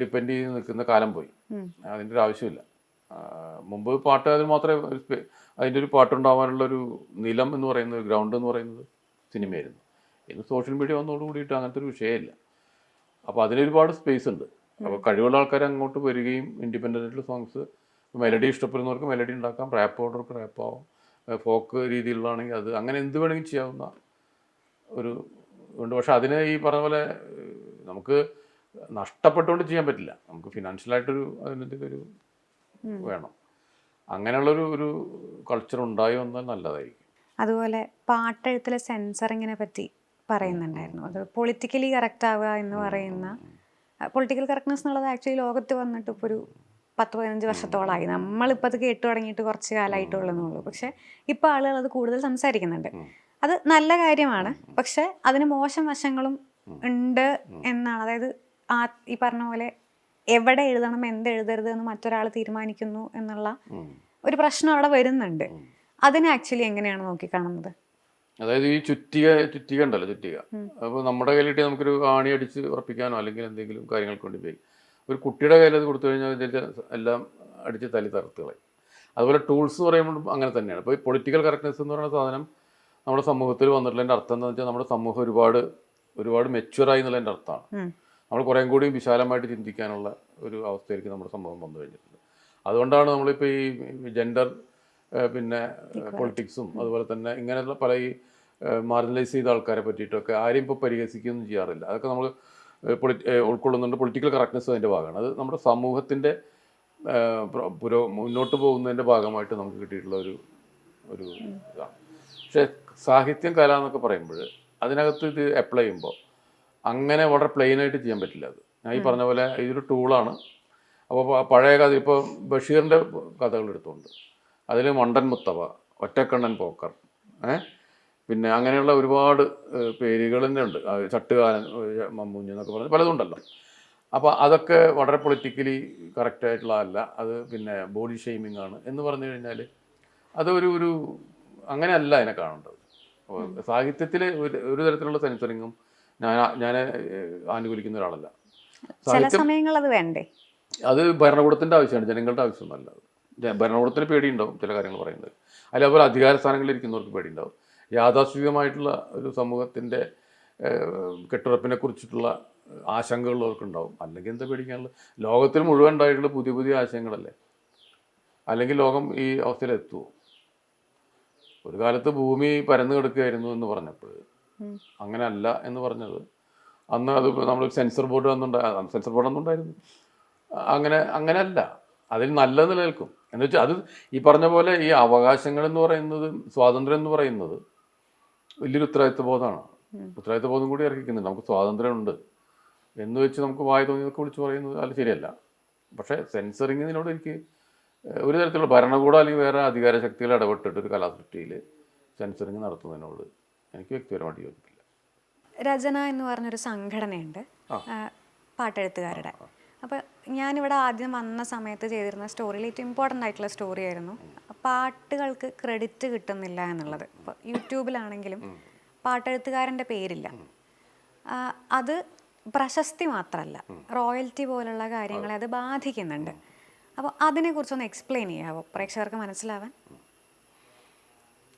ഡിപ്പെൻഡ് ചെയ്ത് നിൽക്കുന്ന കാലം പോയി. അതിന്റെ ഒരു ആവശ്യമില്ല. മുമ്പ് പാട്ട് അതിന് മാത്രമേ അതിന്റെ ഒരു പാട്ടുണ്ടാവാനുള്ള ഒരു നിലം എന്ന് പറയുന്നത് ഗ്രൗണ്ട് എന്ന് പറയുന്നത് സിനിമയായിരുന്നു. ഇന്ന് സോഷ്യൽ മീഡിയ വന്നതോട് കൂടിയിട്ട് അങ്ങനത്തെ ഒരു വിഷയമില്ല. അപ്പോൾ അതിനൊരുപാട് സ്പേസ് ഉണ്ട്. അപ്പോൾ കഴിവുള്ള ആൾക്കാർ അങ്ങോട്ട് വരികയും ഇൻഡിപെൻഡന്റ് സോങ്സ് മെലഡി ഇഷ്ടപ്പെടുന്നവർക്ക് മെലഡി ഉണ്ടാക്കാം റാപ്പ് ഓർഡർക്ക് റാപ്പ് ആവാം ഫോക്ക് രീതിയിലുള്ളതാണെങ്കിൽ അത് അങ്ങനെ എന്ത് വേണമെങ്കിലും ചെയ്യാവുന്ന ഒരു ഉണ്ട്. പക്ഷെ അതിന് ഈ പറഞ്ഞ പോലെ നമുക്ക് നഷ്ടപ്പെട്ടുകൊണ്ട് ചെയ്യാൻ പറ്റില്ല. നമുക്ക് ഫിനാൻഷ്യലായിട്ടൊരു അതിനെന്തെങ്കിലും ഒരു വേണം. അങ്ങനെയുള്ളൊരു ഒരു കൾച്ചർ ഉണ്ടായി വന്നാൽ നല്ലതായിരിക്കും. അതുപോലെ പാട്ടെഴുത്തിലെ സെൻസറിങ്ങിനെ പറ്റി പറയുന്നുണ്ടായിരുന്നു. അത് പൊളിറ്റിക്കലി കറക്റ്റ് ആവുക എന്ന് പറയുന്ന പൊളിറ്റിക്കൽ കറക്റ്റ്നെസ് എന്നുള്ളത് ആക്ച്വലി ലോകത്ത് വന്നിട്ട് ഇപ്പോൾ ഒരു പത്ത് പതിനഞ്ച് വർഷത്തോളമായി നമ്മളിപ്പോൾ അത് കേട്ട് തുടങ്ങിയിട്ട് കുറച്ച് കാലമായിട്ടുള്ളൂ പക്ഷേ ഇപ്പോൾ ആളുകൾ അത് കൂടുതൽ സംസാരിക്കുന്നുണ്ട്. അത് നല്ല കാര്യമാണ്. പക്ഷേ അതിന് മോശം വശങ്ങളും ഉണ്ട് എന്നാണ്. അതായത് ആ ഈ പറഞ്ഞ പോലെ എവിടെ എഴുതണം എന്ത് എഴുതരുത് എന്ന് മറ്റൊരാൾ തീരുമാനിക്കുന്നു എന്നുള്ള ഒരു പ്രശ്നം അവിടെ വരുന്നുണ്ട്. അതിനെ ആക്ച്വലി എങ്ങനെയാണ് നോക്കിക്കാണുന്നത്? അതായത് ഈ ചുറ്റിക ചുറ്റിക ഉണ്ടല്ലോ ചുറ്റിക. അപ്പോൾ നമ്മുടെ കയ്യിലിട്ട് നമുക്കൊരു ആണി അടിച്ച് ഉറപ്പിക്കാനോ അല്ലെങ്കിൽ എന്തെങ്കിലും കാര്യങ്ങൾക്ക് വേണ്ടി പോയി. ഒരു കുട്ടിയുടെ കയ്യിൽ അത് കൊടുത്തു കഴിഞ്ഞാൽ അതിന്റെ എല്ലാം അടിച്ച് തലി തറത്തുകളെ അതുപോലെ ടൂൾസ് എന്ന് പറയുമ്പോൾ അങ്ങനെ തന്നെയാണ്. ഇപ്പോൾ ഈ പൊളിറ്റിക്കൽ കറക്റ്റ്നെസ് എന്ന് പറയുന്ന സാധനം നമ്മുടെ സമൂഹത്തിൽ വന്നിട്ടുള്ളതിന്റെ അർത്ഥം എന്താണെന്ന് വെച്ചാൽ നമ്മുടെ സമൂഹം ഒരുപാട് ഒരുപാട് മെച്ചുവറായി എന്നുള്ളതിന്റെ അർത്ഥമാണ്. നമ്മൾ കുറേം കൂടി വിശാലമായിട്ട് ചിന്തിക്കാനുള്ള ഒരു അവസ്ഥയിലേക്ക് നമ്മുടെ സംഭവം വന്നു കഴിഞ്ഞിട്ടുണ്ട് അതുകൊണ്ടാണ് നമ്മളിപ്പോൾ ഈ ജെൻഡർ പിന്നെ പൊളിറ്റിക്സും അതുപോലെ തന്നെ ഇങ്ങനെയുള്ള പല ഈ മാർജിനലൈസ് ചെയ്ത ആൾക്കാരെ പറ്റിയിട്ടൊക്കെ ആരെയും ഇപ്പോൾ പരിഹസിക്കുകയൊന്നും ചെയ്യാറില്ല. അതൊക്കെ നമ്മൾ പൊളിറ്റി ഉൾക്കൊള്ളുന്നുണ്ട്. പൊളിറ്റിക്കൽ കറക്റ്റ്നെസ് അതിന്റെ ഭാഗമാണ്. അത് നമ്മുടെ സമൂഹത്തിന്റെ പുരോ മുന്നോട്ട് പോകുന്നതിന്റെ ഭാഗമായിട്ട് നമുക്ക് കിട്ടിയിട്ടുള്ള ഒരു ഒരു ഇതാണ്. പക്ഷേ സാഹിത്യം കല എന്നൊക്കെ പറയുമ്പോൾ അതിനകത്ത് ഇത് അപ്ലൈ ചെയ്യുമ്പോൾ അങ്ങനെ വളരെ പ്ലെയിൻ ആയിട്ട് ചെയ്യാൻ പറ്റില്ല അത്. ഞാൻ ഈ പറഞ്ഞ പോലെ ഇതൊരു ടൂളാണ് അപ്പോൾ പഴയ കഥ ഇപ്പോൾ ബഷീറിന്റെ കഥകൾ എടുത്തുകൊണ്ട് അതിൽ മണ്ടൻ മുത്തവ ഒറ്റക്കണ്ണൻ പോക്കർ ഏ? പിന്നെ അങ്ങനെയുള്ള ഒരുപാട് പേരുകൾ തന്നെ ഉണ്ട്. ചട്ടുകാലൻ മമ്മൂഞ്ഞ് എന്നൊക്കെ പറഞ്ഞ് പലതുണ്ടല്ലോ അപ്പോൾ അതൊക്കെ വളരെ പൊളിറ്റിക്കലി കറക്റ്റ് ആയിട്ടുള്ളതല്ല അത് പിന്നെ ബോഡി ഷെയ്മിങ് ആണ് എന്ന് പറഞ്ഞു കഴിഞ്ഞാൽ അതൊരു ഒരു അങ്ങനെയല്ല അതിനെ കാണേണ്ടത്. സാഹിത്യത്തിൽ ഒരു ഒരു തരത്തിലുള്ള സെൻസറിങ്ങും ഞാൻ ഞാൻ ആനുകൂലിക്കുന്ന ഒരാളല്ല. ചില സമയങ്ങൾ അത് വേണ്ടേ? അത് ഭരണകൂടത്തിന്റെ ആവശ്യമാണ് ജനങ്ങളുടെ ആവശ്യമൊന്നുമല്ല ഭരണകൂടത്തിന് പേടിയുണ്ടാവും ചില കാര്യങ്ങൾ പറയുന്നത്. അതിൽ അതുപോലെ അധികാര സ്ഥാനങ്ങളിൽ ഇരിക്കുന്നവർക്ക് പേടിയുണ്ടാവും. യാഥാസ്ഥിതികമായിട്ടുള്ള ഒരു സമൂഹത്തിന്റെ കെട്ടുറപ്പിനെ കുറിച്ചിട്ടുള്ള ആശങ്കകളുള്ളവർക്കുണ്ടാവും അല്ലെങ്കിൽ എന്താ പേടിക്കാനുള്ളത്? ലോകത്തിൽ മുഴുവൻ ഉണ്ടായിട്ടുള്ള പുതിയ പുതിയ ആശയങ്ങളല്ലേ? അല്ലെങ്കിൽ ലോകം ഈ അവസ്ഥയിലെത്തുമോ ഒരു കാലത്ത് ഭൂമി പരന്നു കിടക്കുകയായിരുന്നു എന്ന് പറഞ്ഞപ്പോൾ. അങ്ങനെയല്ല എന്ന് പറഞ്ഞത്. അന്ന് അത് നമ്മൾ സെൻസർ ബോർഡ് വന്നുണ്ടായി സെൻസർ ബോർഡ് ഒന്നുണ്ടായിരുന്നു അങ്ങനെ അങ്ങനെയല്ല അതിൽ നല്ല നിലനിൽക്കും. എന്ന് വെച്ചാൽ അത് ഈ പറഞ്ഞ പോലെ ഈ അവകാശങ്ങൾ എന്ന് പറയുന്നത് സ്വാതന്ത്ര്യം എന്ന് പറയുന്നത് വലിയൊരു ഉത്തരവാദിത്വ ബോധമാണ് ഉത്തരവാദിത്വ ബോധം കൂടി ഇറക്കിക്കുന്നുണ്ട്. നമുക്ക് സ്വാതന്ത്ര്യമുണ്ട് എന്ന് വെച്ച് നമുക്ക് വായ തോന്നിയതൊക്കെ വിളിച്ച് പറയുന്നത് അത് ശരിയല്ല. പക്ഷേ സെൻസറിങ്ങിനോട് എനിക്ക് ഒരു തരത്തിലുള്ള ഭരണകൂടം അല്ലെങ്കിൽ വേറെ അധികാര ശക്തികൾ ഇടപെട്ടിട്ട് ഒരു കലാസൃഷ്ടിയിൽ സെൻസറിങ് നടത്തുന്നതിനോട് എനിക്ക് വ്യക്തിപരമായിട്ട് യോജിപ്പില്ല. രചന എന്ന് പറഞ്ഞൊരു സംഘടനയുണ്ട്. പാട്ടെഴുത്തുകാരുടെ. അപ്പോൾ ഞാനിവിടെ ആദ്യം വന്ന സമയത്ത് ചെയ്തിരുന്ന സ്റ്റോറിയിൽ ഏറ്റവും ഇമ്പോർട്ടന്റ് ആയിട്ടുള്ള സ്റ്റോറി ആയിരുന്നു. പാട്ടുകൾക്ക് ക്രെഡിറ്റ് കിട്ടുന്നില്ല എന്നുള്ളത്. ഇപ്പോൾ യൂട്യൂബിലാണെങ്കിലും പാട്ടെഴുത്തുകാരന്റെ പേരില്ല. അത് പ്രശസ്തി മാത്രമല്ല. റോയൽറ്റി പോലുള്ള കാര്യങ്ങളെ അത് ബാധിക്കുന്നുണ്ട്. അപ്പോൾ അതിനെക്കുറിച്ചൊന്ന് എക്സ്പ്ലെയിൻ ചെയ്യാവോ? പ്രേക്ഷകർക്ക് മനസ്സിലാവാൻ?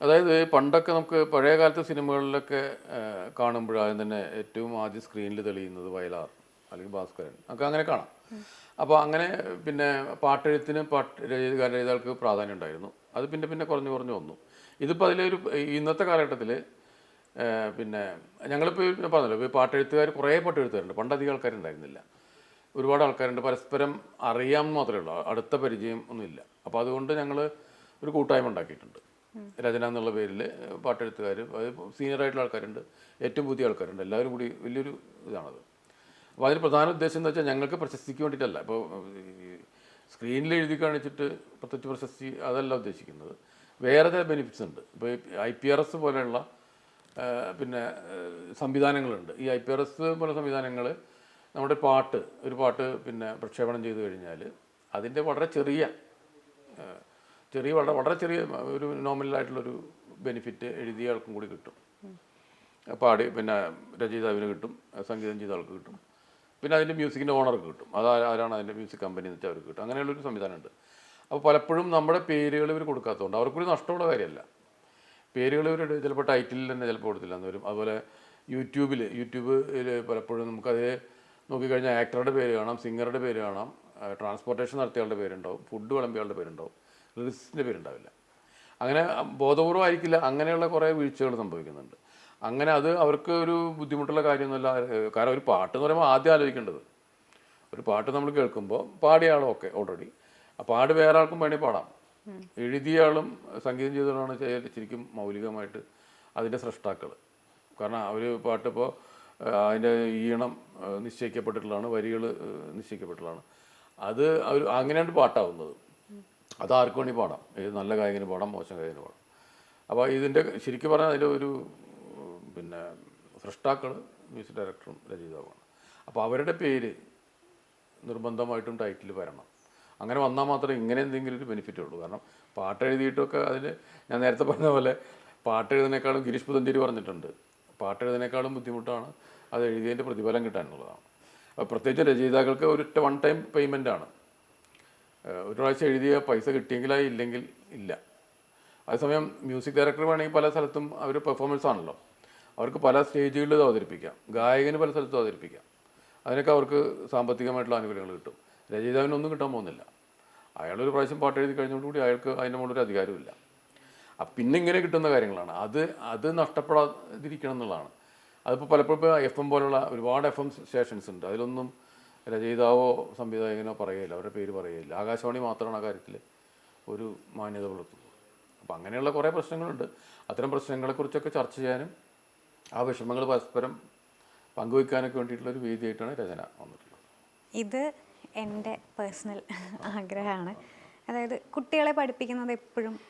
അതായത് പണ്ടൊക്കെ നമുക്ക് പഴയ കാലത്തെ സിനിമകളിലൊക്കെ കാണുമ്പോഴാദ്യം തന്നെ ഏറ്റവും ആദ്യം സ്ക്രീനിൽ തെളിയുന്നത് വയലാർ അല്ലെങ്കിൽ ഭാസ്കരൻ. ഒക്കെ അങ്ങനെ കാണാം. അപ്പോൾ അങ്ങനെ പിന്നെ പാട്ടെഴുത്തിന് പാട്ട് രചയിത ഗാനരചയിതാൾക്ക് പ്രാധാന്യം ഉണ്ടായിരുന്നു. അത് പിന്നെ പിന്നെ കുറഞ്ഞു കുറഞ്ഞു വന്നു. ഇതിപ്പോൾ അതിലൊരു ഇന്നത്തെ കാലഘട്ടത്തിൽ പിന്നെ ഞങ്ങളിപ്പോൾ ഞാൻ പറഞ്ഞല്ലോ ഇപ്പോൾ പാട്ടെഴുത്തുകാർ കുറേ പാട്ടെഴുത്തുകാരുണ്ട്. പണ്ട് അധികം ആൾക്കാരുണ്ടായിരുന്നില്ല. ഒരുപാട് ആൾക്കാരുണ്ട്. പരസ്പരം അറിയാൻ മാത്രമേ ഉള്ളൂ. അടുത്ത പരിചയം ഒന്നുമില്ല അപ്പോൾ അതുകൊണ്ട് ഞങ്ങൾ ഒരു കൂട്ടായ്മ ഉണ്ടാക്കിയിട്ടുണ്ട്. രചന എന്നുള്ള പേരിൽ പാട്ടെഴുത്തുകാർ അത് സീനിയർ ആയിട്ടുള്ള ആൾക്കാരുണ്ട് ഏറ്റവും പുതിയ ആൾക്കാരുണ്ട്. എല്ലാവരും കൂടി വലിയൊരു ഇതാണത്. അപ്പോൾ അതിന് പ്രധാന ഉദ്ദേശം എന്ന് വെച്ചാൽ ഞങ്ങൾക്ക് പ്രശസ്തിക്ക് വേണ്ടിയിട്ടല്ല. ഇപ്പോൾ സ്ക്രീനിൽ എഴുതി കാണിച്ചിട്ട് പ്രത്യേകിച്ച് പ്രശസ്തി അതല്ല ഉദ്ദേശിക്കുന്നത്. വേറെ ചില ബെനിഫിറ്റ്സ് ഉണ്ട്. ഇപ്പോൾ ഐ പി ആർ എസ് പോലെയുള്ള പിന്നെ സംവിധാനങ്ങളുണ്ട്. ഈ ഐ പി ആർ എസ് പോലെ സംവിധാനങ്ങൾ നമ്മുടെ പാട്ട് ഒരു പാട്ട് പിന്നെ പ്രക്ഷേപണം ചെയ്തു കഴിഞ്ഞാൽ അതിന്റെ വളരെ ചെറിയ ചെറിയ വളരെ വളരെ ചെറിയ ഒരു നോമിനലായിട്ടുള്ളൊരു ബെനിഫിറ്റ് എഴുതിയ ആൾക്കും കൂടി കിട്ടും. പാടി പിന്നെ രചയിതാവിന് കിട്ടും സംഗീതം ചെയ്ത ആൾക്ക് കിട്ടും. പിന്നെ അതിന്റെ മ്യൂസിക്കിന്റെ ഓണർക്ക് കിട്ടും. അത് ആരാണ് അതിന്റെ മ്യൂസിക് കമ്പനി എന്ന് വെച്ചാൽ അവർക്ക് കിട്ടും. അങ്ങനെയുള്ളൊരു സംവിധാനമുണ്ട്. അപ്പോൾ പലപ്പോഴും നമ്മുടെ പേരുകൾ ഇവർ കൊടുക്കാത്തതുകൊണ്ട് അവർക്കൊരു നഷ്ടമുള്ള കാര്യമല്ല. പേരുകൾ ഇവർ ചിലപ്പോൾ ടൈറ്റിലിൽ തന്നെ ചിലപ്പോൾ കൊടുത്തില്ല. എന്ന് വരും. അതുപോലെ യൂട്യൂബിൽ യൂട്യൂബിൽ പലപ്പോഴും നമുക്കത് നോക്കിക്കഴിഞ്ഞാൽ ആക്ടറുടെ പേര് കാണാം സിംഗറുടെ പേര് കാണാം ട്രാൻസ്പോർട്ടേഷൻ നടത്തിയയാളുടെ പേരുണ്ടാവും ഫുഡ് വിളമ്പിയാളുടെ പേരുണ്ടാവും. ലിറിസിന്റെ പേരുണ്ടാവില്ല. അങ്ങനെ ബോധപൂർവമായിരിക്കില്ല. അങ്ങനെയുള്ള കുറേ വീഴ്ചകൾ സംഭവിക്കുന്നുണ്ട്. അങ്ങനെ അത് അവർക്ക് ഒരു ബുദ്ധിമുട്ടുള്ള കാര്യമൊന്നുമല്ല. കാരണം ഒരു പാട്ട് എന്ന് പറയുമ്പോൾ ആദ്യം ആലോചിക്കേണ്ടത്. ഒരു പാട്ട് നമ്മൾ കേൾക്കുമ്പോൾ പാടിയ ആളും ഓൾറെഡി ആ പാട് വേറെ ആൾക്കും വേണമെങ്കിൽ പാടാം. എഴുതിയ ആളും സംഗീതം ചെയ്തവരാണ് ശരിക്കും മൗലികമായിട്ട് അതിന്റെ സൃഷ്ടാക്കൾ കാരണം അവർ പാട്ടിപ്പോൾ അതിന്റെ ഈണം നിശ്ചയിക്കപ്പെട്ടിട്ടുള്ളതാണ്. വരികൾ നിശ്ചയിക്കപ്പെട്ടിട്ടുള്ളതാണ്. അത് ഒരു അങ്ങനെയാണ് പാട്ടാവുന്നത്. അത് ആർക്ക് വേണ്ടി പാടാം. ഏത് നല്ല ഗായകന് പാടാം മോശം ഗായകന് പാടാം. അപ്പോൾ ഇതിന്റെ ശരിക്കും പറഞ്ഞാൽ അതിന്റെ ഒരു പിന്നെ സൃഷ്ടാക്കൾ മ്യൂസിക് ഡയറക്ടറും രചയിതാവുമാണ്. അപ്പോൾ അവരുടെ പേര് നിർബന്ധമായിട്ടും ടൈറ്റിൽ വരണം. അങ്ങനെ വന്നാൽ മാത്രമേ ഇങ്ങനെ എന്തെങ്കിലും ഒരു ബെനിഫിറ്റ് ഉള്ളൂ. കാരണം പാട്ട് എഴുതിയിട്ടൊക്കെ അതിൽ ഞാൻ നേരത്തെ പറഞ്ഞ പോലെ പാട്ട് എഴുതുന്നേക്കാളും ഗിരീഷ് പുതഞ്ചേരി പറഞ്ഞിട്ടുണ്ട്. പാട്ട് എഴുതുന്നേക്കാളും ബുദ്ധിമുട്ടാണ് അത് എഴുതിയതിന്റെ പ്രതിഫലം കിട്ടാനുള്ളതാണ്. അപ്പോൾ പ്രത്യേകിച്ച് രചയിതാക്കൾക്ക് ഒരു വൺ ടൈം പേയ്മെന്റ് ആണ്. ഒരു പ്രാവശ്യം എഴുതിയ പൈസ കിട്ടിയെങ്കിലായി ഇല്ലെങ്കിൽ ഇല്ല. അതേസമയം മ്യൂസിക് ഡയറക്ടർ വേണമെങ്കിൽ പല സ്ഥലത്തും അവർ പെർഫോമൻസ് ആണല്ലോ. അവർക്ക് പല സ്റ്റേജുകളിലും അവതരിപ്പിക്കാം. ഗായകന് പല സ്ഥലത്തും അവതരിപ്പിക്കാം. അതിനൊക്കെ അവർക്ക് സാമ്പത്തികമായിട്ടുള്ള ആനുകൂല്യങ്ങൾ കിട്ടും. രചയിതാവിനൊന്നും കിട്ടാൻ പോകുന്നില്ല. അയാളൊരു പ്രാവശ്യം പാട്ട് എഴുതി കഴിഞ്ഞതോടുകൂടി അയാൾക്ക് അതിന്റെ മുകളിൽ ഒരു അധികാരമില്ല പിന്നെ ഇങ്ങനെ കിട്ടുന്ന കാര്യങ്ങളാണ്. അത് അത് നഷ്ടപ്പെടാതിരിക്കണം എന്നുള്ളതാണ്. അതിപ്പോൾ പലപ്പോഴും എഫ് എം പോലുള്ള ഒരുപാട് എഫ് എം സ്റ്റേഷൻസ് ഉണ്ട്. അതിലൊന്നും രചയിതാവോ സംവിധായകനോ പറയുകയില്ല അവരുടെ പേര് പറയുകയില്ല ആകാശവാണി മാത്രമാണ് ആ കാര്യത്തിൽ ഒരു മാന്യത പുലർത്തുന്നത്. അപ്പം അങ്ങനെയുള്ള കുറേ പ്രശ്നങ്ങളുണ്ട്. അത്തരം പ്രശ്നങ്ങളെക്കുറിച്ചൊക്കെ ചർച്ച ചെയ്യാനും ആ വിഷമങ്ങൾ പരസ്പരം പങ്കുവയ്ക്കാനൊക്കെ വേണ്ടിയിട്ടുള്ള ഒരു വേദിയായിട്ടാണ് രചന വന്നിട്ടുള്ളത്. ഇത് എന്റെ പേഴ്സണൽ ആഗ്രഹമാണ്. അതായത് കുട്ടികളെ പഠിപ്പിക്കുന്നത് എപ്പോഴും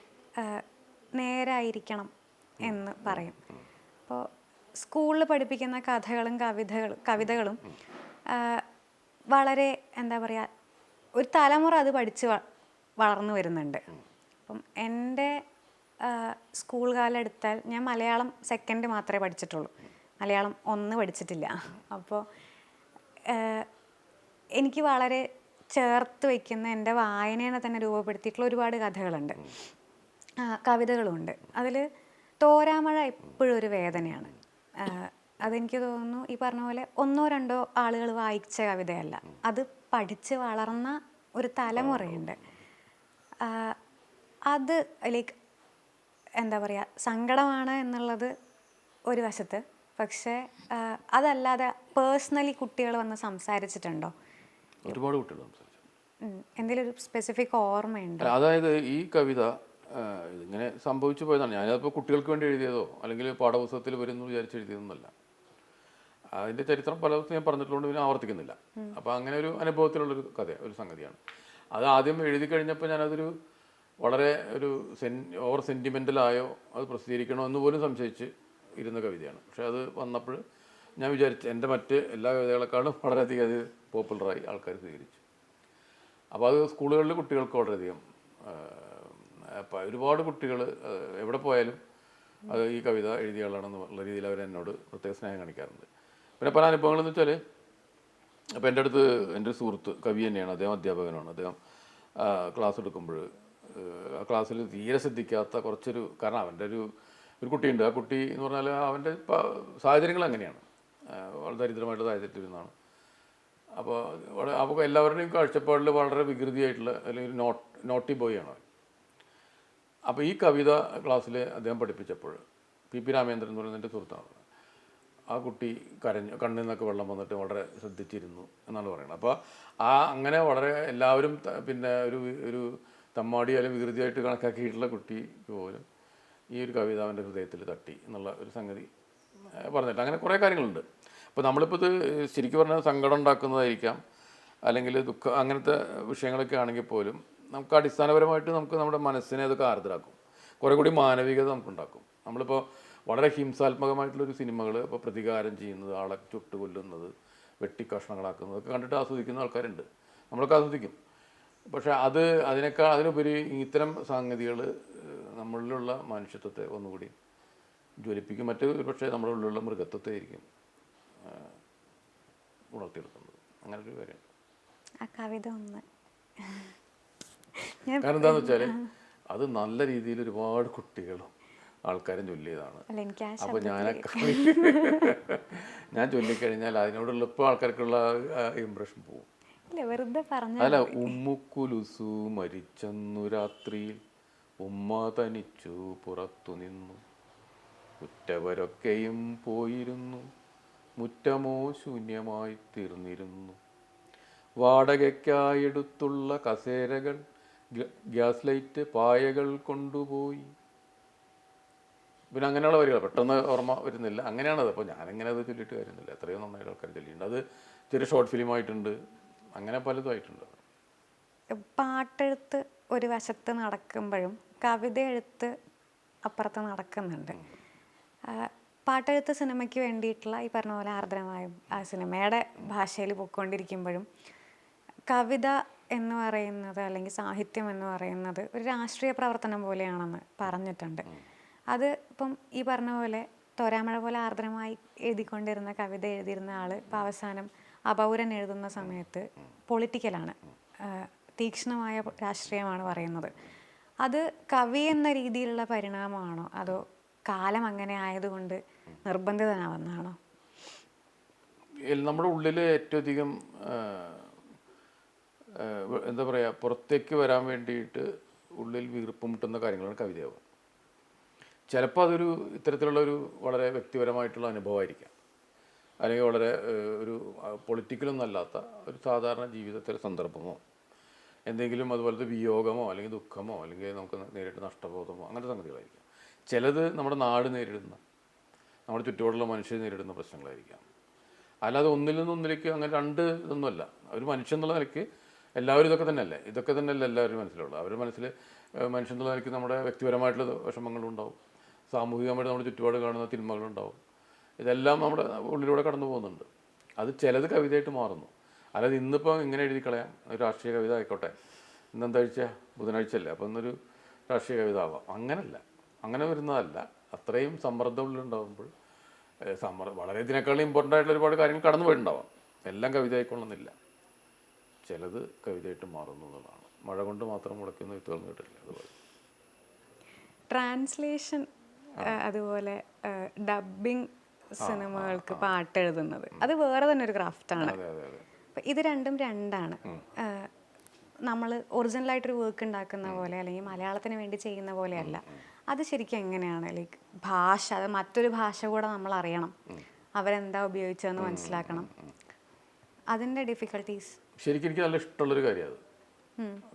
നേരായിരിക്കണം എന്ന് പറയും. അപ്പോൾ സ്കൂളിൽ പഠിപ്പിക്കുന്ന കഥകളും കവിതകളും കവിതകളും വളരെ എന്താ പറയുക ഒരു തലമുറ അത് പഠിച്ച് വളർന്നു വരുന്നുണ്ട്. അപ്പം എന്റെ സ്കൂൾ കാലം എടുത്താൽ ഞാൻ മലയാളം സെക്കൻഡ് മാത്രമേ പഠിച്ചിട്ടുള്ളൂ. മലയാളം ഒന്ന് പഠിച്ചിട്ടില്ല. അപ്പോൾ എനിക്ക് വളരെ ചേർത്ത് വയ്ക്കുന്ന എന്റെ വായനേനെ തന്നെ രൂപപ്പെടുത്തിയിട്ടുള്ള ഒരുപാട് കഥകളുണ്ട്. കവിതകളുണ്ട്. കവിതകളുമുണ്ട് അതിൽ തോരാമഴ എപ്പോഴും ഒരു വേദനയാണ്. അതെനിക്ക് തോന്നുന്നു ഈ പറഞ്ഞ പോലെ ഒന്നോ രണ്ടോ ആളുകൾ വായിച്ച കവിതയല്ല. അത് പഠിച്ച് വളർന്ന ഒരു തലമുറയുണ്ട്. അത് ലൈക്ക് എന്താ പറയുക സങ്കടമാണ് എന്നുള്ളത് ഒരു വശത്ത്. പക്ഷേ അതല്ലാതെ പേഴ്സണലി കുട്ടികൾ വന്ന് സംസാരിച്ചിട്ടുണ്ടോ? ഒരുപാട് കുട്ടികൾ സംസാരിച്ചു. എന്തെങ്കിലും ഒരു സ്പെസിഫിക് ഓർമ്മയുണ്ട്? അതായത് ഈ കവിത ഇതിങ്ങനെ സംഭവിച്ചു പോയതാണ്. ഞാനതിപ്പോൾ കുട്ടികൾക്ക് വേണ്ടി എഴുതിയതോ അല്ലെങ്കിൽ പാഠപുസ്തകത്തിൽ വരുന്നു വിചാരിച്ച് എഴുതിയതൊന്നുമല്ല. അതിന്റെ ചരിത്രം പല ദിവസം ഞാൻ പറഞ്ഞിട്ടുള്ളതുകൊണ്ട് പിന്നെ ആവർത്തിക്കുന്നില്ല. അപ്പോൾ അങ്ങനെ ഒരു അനുഭവത്തിലുള്ളൊരു കഥ ഒരു സംഗതിയാണ്. അത് ആദ്യം എഴുതി കഴിഞ്ഞപ്പോൾ ഞാനതൊരു വളരെ ഒരു സെൻ ഓവർ സെന്റിമെന്റലായോ അത് പ്രസിദ്ധീകരിക്കണോ എന്ന് പോലും സംശയിച്ച് ഇരുന്ന കവിതയാണ്. പക്ഷേ അത് വന്നപ്പോൾ ഞാൻ വിചാരിച്ചു എന്റെ മറ്റ് എല്ലാ കവിതകളെക്കാളും വളരെയധികം അത് പോപ്പുലറായി ആൾക്കാർ സ്വീകരിച്ചു. അപ്പോൾ അത് സ്കൂളുകളിൽ കുട്ടികൾക്ക് വളരെയധികം ഒരുപാട് കുട്ടികൾ എവിടെ പോയാലും അത് ഈ കവിത എഴുതിയ ആളാണെന്നുള്ള രീതിയിൽ അവർ എന്നോട് പ്രത്യേക സ്നേഹം കാണിക്കാറുണ്ട്. പിന്നെ പല അനുഭവങ്ങളെന്ന് വെച്ചാൽ അപ്പോൾ എന്റെ അടുത്ത് എന്റെ ഒരു സുഹൃത്ത് കവി തന്നെയാണ് അദ്ദേഹം അധ്യാപകനാണ്. അദ്ദേഹം ക്ലാസ് എടുക്കുമ്പോൾ ആ ക്ലാസ്സിൽ തീരെ ശ്രദ്ധിക്കാത്ത കുറച്ചൊരു കാരണം അവന്റെ ഒരു ഒരു കുട്ടിയുണ്ട്. ആ കുട്ടി എന്ന് പറഞ്ഞാൽ അവന്റെ സാഹചര്യങ്ങൾ അങ്ങനെയാണ്. വളരെ ദരിദ്രമായിട്ട് സാഹചര്യത്തിൽ നിന്നാണ് അപ്പോൾ അപ്പോൾ എല്ലാവരുടെയും കാഴ്ചപ്പാടിൽ വളരെ വികൃതിയായിട്ടുള്ള അല്ലെങ്കിൽ നോട്ട് നോട്ടി ബോയ് ആണ് അപ്പോൾ ഈ കവിത ക്ലാസ്സിൽ അദ്ദേഹം പഠിപ്പിച്ചപ്പോൾ പി പി രാമേന്ദ്രൻ എന്ന് പറയുന്ന എന്റെ സുഹൃത്താണ്. ആ കുട്ടി കരഞ്ഞു കണ്ണിൽ നിന്നൊക്കെ വെള്ളം വന്നിട്ട് വളരെ ശ്രദ്ധിച്ചിരുന്നു എന്നാണ് പറയുന്നത്. അപ്പോൾ ആ അങ്ങനെ വളരെ എല്ലാവരും പിന്നെ ഒരു ഒരു തമ്മാടി അല്ലെങ്കിൽ വികൃതിയായിട്ട് കണക്കാക്കിയിട്ടുള്ള കുട്ടിക്ക് പോലും ഈ ഒരു കവിത അവന്റെ ഹൃദയത്തിൽ തട്ടി എന്നുള്ള ഒരു സംഗതി പറഞ്ഞിട്ട് അങ്ങനെ കുറേ കാര്യങ്ങളുണ്ട്. അപ്പോൾ നമ്മളിപ്പോൾ ഇത് ശരിക്കും പറഞ്ഞാൽ സങ്കടം ഉണ്ടാക്കുന്നതായിരിക്കാം അല്ലെങ്കിൽ ദുഃഖം അങ്ങനത്തെ വിഷയങ്ങളൊക്കെ ആണെങ്കിൽ പോലും നമുക്ക് അടിസ്ഥാനപരമായിട്ട് നമുക്ക് നമ്മുടെ മനസ്സിനെ അതൊക്കെ ആർദ്രാക്കും. കുറേ കൂടി മാനവികത നമുക്കുണ്ടാക്കും. നമ്മളിപ്പോൾ വളരെ ഹിംസാത്മകമായിട്ടുള്ളൊരു സിനിമകൾ ഇപ്പോൾ പ്രതികാരം ചെയ്യുന്നത് ആളെ ചുട്ട് കൊല്ലുന്നത് വെട്ടി കഷ്ണങ്ങളാക്കുന്നത് ഒക്കെ കണ്ടിട്ട് ആസ്വദിക്കുന്ന ആൾക്കാരുണ്ട്. നമ്മളൊക്കെ ആസ്വദിക്കും. പക്ഷേ അത് അതിനേക്കാൾ അതിനുപരി ഇത്തരം സംഗതികൾ നമ്മളിലുള്ള മനുഷ്യത്വത്തെ ഒന്നുകൂടി ജ്വലിപ്പിക്കും. മറ്റ് പക്ഷേ നമ്മുടെ ഉള്ളിലുള്ള മൃഗത്വത്തെ ആയിരിക്കും ഉണർത്തിയെടുക്കുന്നത്. അങ്ങനെ ഒരു കാര്യം കവിത ഒന്ന്. കാരണം എന്താണെന്ന് വെച്ചാൽ അത് നല്ല രീതിയിൽ ഒരുപാട് കുട്ടികളും ആൾക്കാരും ചൊല്ലിയതാണ്. അപ്പോൾ കവി ഞാൻ ചൊല്ലിക്കഴിഞ്ഞാൽ അതിനോടുള്ള ഇപ്പോൾ ആൾക്കാർക്കുള്ള ഇമ്പ്രഷൻ പോകും അല്ല ഉമ്മുക്കുലുസു മരിച്ചെന്നു രാത്രിയിൽ. ഉമ്മ തനിച്ചു പുറത്തു നിന്നു. ഉറ്റവരൊക്കെയും പോയിരുന്നു. മുറ്റമോ ശൂന്യമായി തീർന്നിരുന്നു. വാടകയ്ക്കായെടുത്തുള്ള കസേരകൾ ഗ്യ- ഗ്യാസ് ലൈറ്റ് പായകൾ കൊണ്ടുപോയി. പിന്നെ അങ്ങനെയുള്ള വരികൾ പെട്ടെന്ന് ഓർമ്മ വരുന്നില്ല. അങ്ങനെയാണത്. അപ്പോൾ ഞാനിങ്ങനെ അത് ചൊല്ലിയിട്ട് കാര്യമൊന്നുമില്ല. എത്രയോ നന്നായിട്ട് ആൾക്കാർ ചൊല്ലിയിട്ടുണ്ട്. അത് ചെറിയ ഷോർട്ട് ഫിലിം ആയിട്ടുണ്ട്. അങ്ങനെ പലതും ആയിട്ടുണ്ട്. പാട്ടെഴുത്ത് ഒരു വശത്ത് നടക്കുമ്പോഴും കവിത എഴുത്ത് അപ്പുറത്ത് നടക്കുന്നുണ്ട്. പാട്ടെഴുത്ത് സിനിമയ്ക്ക് വേണ്ടിയിട്ടുള്ള ഈ പറഞ്ഞ പോലെ ആർദ്രമായും ആ സിനിമയുടെ ഭാഷയിൽ പൊയ്ക്കൊണ്ടിരിക്കുമ്പോഴും കവിത എന്ന് പറയുന്നത് അല്ലെങ്കിൽ സാഹിത്യം എന്ന് പറയുന്നത് ഒരു രാഷ്ട്രീയ പ്രവർത്തനം പോലെയാണെന്ന് പറഞ്ഞിട്ടുണ്ട്. അത് ഇപ്പം ഈ പറഞ്ഞ പോലെ തോരാമഴ പോലെ ആർദ്രമായി എഴുതിക്കൊണ്ടിരുന്ന കവിത എഴുതിയിരുന്ന ആൾ ഇപ്പം അവസാനം അപൗരൻ എഴുതുന്ന സമയത്ത് പൊളിറ്റിക്കലാണ്. തീക്ഷ്ണമായ രാഷ്ട്രീയമാണ് പറയുന്നത്. അത് കവി എന്ന രീതിയിലുള്ള പരിണാമമാണോ? അതോ കാലം അങ്ങനെ ആയതുകൊണ്ട് നിർബന്ധിതനാവുന്നതാണോ? നമ്മുടെ ഉള്ളിൽ ഏറ്റവും അധികം എന്താ പറയുക പുറത്തേക്ക് വരാൻ വേണ്ടിയിട്ട് ഉള്ളിൽ വീർപ്പ് മുട്ടുന്ന കാര്യങ്ങളാണ് കവിതയാവുക. ചിലപ്പോൾ അതൊരു ഇത്തരത്തിലുള്ള ഒരു വളരെ വ്യക്തിപരമായിട്ടുള്ള അനുഭവമായിരിക്കാം. അല്ലെങ്കിൽ വളരെ ഒരു പൊളിറ്റിക്കലൊന്നും അല്ലാത്ത ഒരു സാധാരണ ജീവിതത്തിലെ സന്ദർഭമോ എന്തെങ്കിലും അതുപോലത്തെ വിയോഗമോ അല്ലെങ്കിൽ ദുഃഖമോ അല്ലെങ്കിൽ നമുക്ക് നേരിട്ട് നഷ്ടബോധമോ അങ്ങനത്തെ സംഗതികളായിരിക്കാം. ചിലത് നമ്മുടെ നാട് നേരിടുന്ന നമ്മുടെ ചുറ്റുപാടുള്ള മനുഷ്യർ നേരിടുന്ന പ്രശ്നങ്ങളായിരിക്കാം. അല്ലാതെ ഒന്നിൽ നിന്ന് ഒന്നിലേക്ക് അങ്ങനെ രണ്ട് ഇതൊന്നുമല്ല. ഒരു മനുഷ്യൻ എന്നുള്ള നിലയ്ക്ക് എല്ലാവരും ഇതൊക്കെ തന്നെയല്ലേ? ഇതൊക്കെ തന്നെയല്ല എല്ലാവരും മനസ്സിലുള്ളത്. അവരുടെ മനസ്സിൽ മനുഷ്യൻ എന്നുള്ള നിലയ്ക്ക് നമ്മുടെ വ്യക്തിപരമായിട്ടുള്ള വിഷമങ്ങളും ഉണ്ടാവും സാമൂഹികമായിട്ട് നമ്മുടെ ചുറ്റുപാട് കാണുന്ന തിന്മകളുണ്ടാവും. ഇതെല്ലാം നമ്മുടെ ഉള്ളിലൂടെ കടന്നു പോകുന്നുണ്ട്. അത് ചിലത് കവിതയായിട്ട് മാറുന്നു. അല്ലാതെ ഇന്നിപ്പോൾ ഇങ്ങനെ എഴുതി കളയാം. ഒരു രാഷ്ട്രീയ കവിത ആയിക്കോട്ടെ. ഇന്നെന്താഴ്ച ബുധനാഴ്ച അല്ലേ? അപ്പോൾ ഇന്നൊരു രാഷ്ട്രീയ കവിത ആവാം. അങ്ങനല്ല. അങ്ങനെ വരുന്നതല്ല. അത്രയും സമ്മർദ്ദം ഉള്ളിലുണ്ടാകുമ്പോൾ സമ്മർദ്ദം സമ്മർ വളരെ ഇതിനേക്കാളും ഇമ്പോർട്ടന്റ് ആയിട്ടുള്ള ഒരുപാട് കാര്യങ്ങൾ കടന്നു പോയിട്ടുണ്ടാവാം. എല്ലാം കവിത ആയിക്കൊള്ളുന്നില്ല. ചിലത് കവിതയായിട്ട് മാറുന്നു എന്നുള്ളതാണ്. മഴ കൊണ്ട് മാത്രം മുളയ്ക്കുന്ന വിത്തുകൾ കേട്ടില്ല അതുപോലെ? ട്രാൻസ്ലേഷൻ അതുപോലെ ഡബിങ് സിനിമകൾക്ക് പാട്ട് എഴുതുന്നത് അത് വേറെ തന്നെ ഒരു ക്രാഫ്റ്റാണ് ഇത് രണ്ടും രണ്ടാണ്. നമ്മൾ ഒറിജിനലായിട്ടൊരു വർക്ക് ഉണ്ടാക്കുന്ന പോലെ അല്ലെങ്കിൽ മലയാളത്തിന് വേണ്ടി ചെയ്യുന്ന പോലെയല്ല. അത് ശരിക്കും എങ്ങനെയാണ്? ലൈക്ക് ഭാഷ അത് മറ്റൊരു ഭാഷ കൂടെ നമ്മൾ അറിയണം. അവരെന്താ ഉപയോഗിച്ചതെന്ന് മനസ്സിലാക്കണം. അതിന്റെ ഡിഫിക്കൽട്ടീസ് ശരിക്കും എനിക്ക് നല്ല ഇഷ്ടമുള്ളൊരു കാര്യമാണ്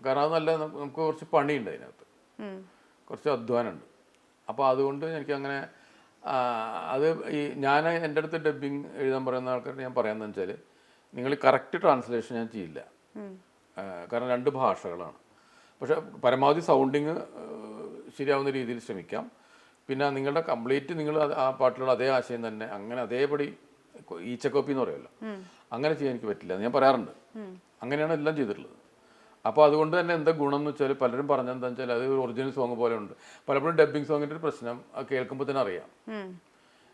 കാരണം അത് നല്ല നമുക്ക് കുറച്ച് പണിയുണ്ട് അതിനകത്ത്. കുറച്ച് അധ്വാനമുണ്ട്. അപ്പോൾ അതുകൊണ്ട് എനിക്ക് അങ്ങനെ അത് ഈ ഞാൻ എന്റെ അടുത്ത് ഡബ്ബിങ് എഴുതാൻ പറയുന്ന ആൾക്കാരോട് ഞാൻ പറയാമെന്ന് വെച്ചാൽ നിങ്ങൾ കറക്റ്റ് ട്രാൻസ്ലേഷൻ ഞാൻ ചെയ്യില്ല. കാരണം രണ്ട് ഭാഷകളാണ്. പക്ഷെ പരമാവധി സൗണ്ടിങ് ശരിയാവുന്ന രീതിയിൽ ശ്രമിക്കാം. പിന്നെ നിങ്ങളുടെ കംപ്ലീറ്റ് നിങ്ങൾ ആ പാട്ടിലുള്ള അതേ ആശയം തന്നെ അങ്ങനെ അതേപടി ഈച്ചക്കോപ്പി എന്ന് പറയുമല്ലോ അങ്ങനെ ചെയ്യാൻ എനിക്ക് പറ്റില്ല ഞാൻ പറയാറുണ്ട്. അങ്ങനെയാണ് എല്ലാം ചെയ്തിട്ടുള്ളത്. അപ്പോൾ അതുകൊണ്ട് തന്നെ എന്താ ഗുണം എന്ന് വെച്ചാൽ പലരും പറഞ്ഞെന്താ വെച്ചാൽ അത് ഒറിജിനൽ സോങ് പോലെ ഉണ്ട്. പലപ്പോഴും ഡബ്ബിങ് സോങ്ങിന്റെ ഒരു പ്രശ്നം കേൾക്കുമ്പോൾ തന്നെ അറിയാം.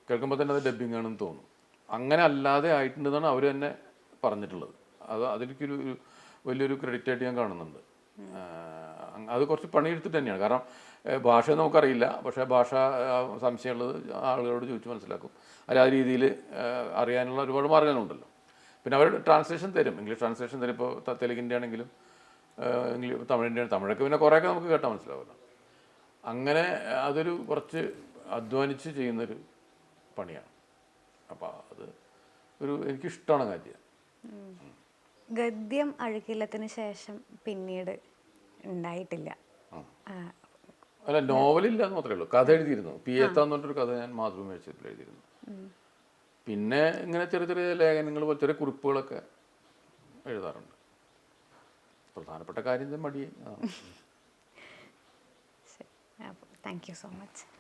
കേൾക്കുമ്പോൾ തന്നെ അത് ഡബ്ബിംഗ് ആണെന്ന് തോന്നും. അങ്ങനെ അല്ലാതെ ആയിട്ടുണ്ടെന്നാണ് അവർ തന്നെ പറഞ്ഞിട്ടുള്ളത്. അത് അതിലേക്കൊരു ഒരു വലിയൊരു ക്രെഡിറ്റ് ആയിട്ട് ഞാൻ കാണുന്നുണ്ട്. അത് കുറച്ച് പണിയെടുത്തിട്ട് തന്നെയാണ്. കാരണം ഭാഷ നമുക്കറിയില്ല. പക്ഷേ ഭാഷ സംശയമുള്ളത് ആളുകളോട് ചോദിച്ച് മനസ്സിലാക്കും. അല്ല ആ രീതിയിൽ അറിയാനുള്ള ഒരുപാട് മാർഗങ്ങളുണ്ടല്ലോ. പിന്നെ അവർ ട്രാൻസ്ലേഷൻ തരും. ഇംഗ്ലീഷ് ട്രാൻസ്ലേഷൻ തരും. ഇപ്പോൾ തെലുങ്കിന്റെ ആണെങ്കിലും ഇംഗ്ലീഷ് തമിഴിന്റെ തമിഴൊക്കെ പിന്നെ കുറേയൊക്കെ നമുക്ക് കേട്ടാൽ മനസ്സിലാവുമല്ലോ. അങ്ങനെ അതൊരു കുറച്ച് അധ്വാനിച്ച് ചെയ്യുന്നൊരു പണിയാണ്. അപ്പോൾ അത് ഒരു എനിക്കിഷ്ടമാണ് കാര്യം. ഗദ്യം അഴുക്കില്ലത്തിന് ശേഷം പിന്നീട് ഉണ്ടായിട്ടില്ല. അല്ല നോവലില്ല എന്ന് മാത്രമേ ഉള്ളൂ. കഥ എഴുതിയിരുന്നു. പിയേത്ത എന്ന് പറഞ്ഞൊരു കഥ ഞാൻ മാതൃഭൂമി വെച്ചിട്ട് എഴുതിയിരുന്നു. പിന്നെ ഇങ്ങനെ ചെറിയ ചെറിയ ലേഖനങ്ങൾ പോലെ ചെറിയ കുറിപ്പുകളൊക്കെ എഴുതാറുണ്ട്. പ്രധാനപ്പെട്ട കാര്യം മടി. Thank you so much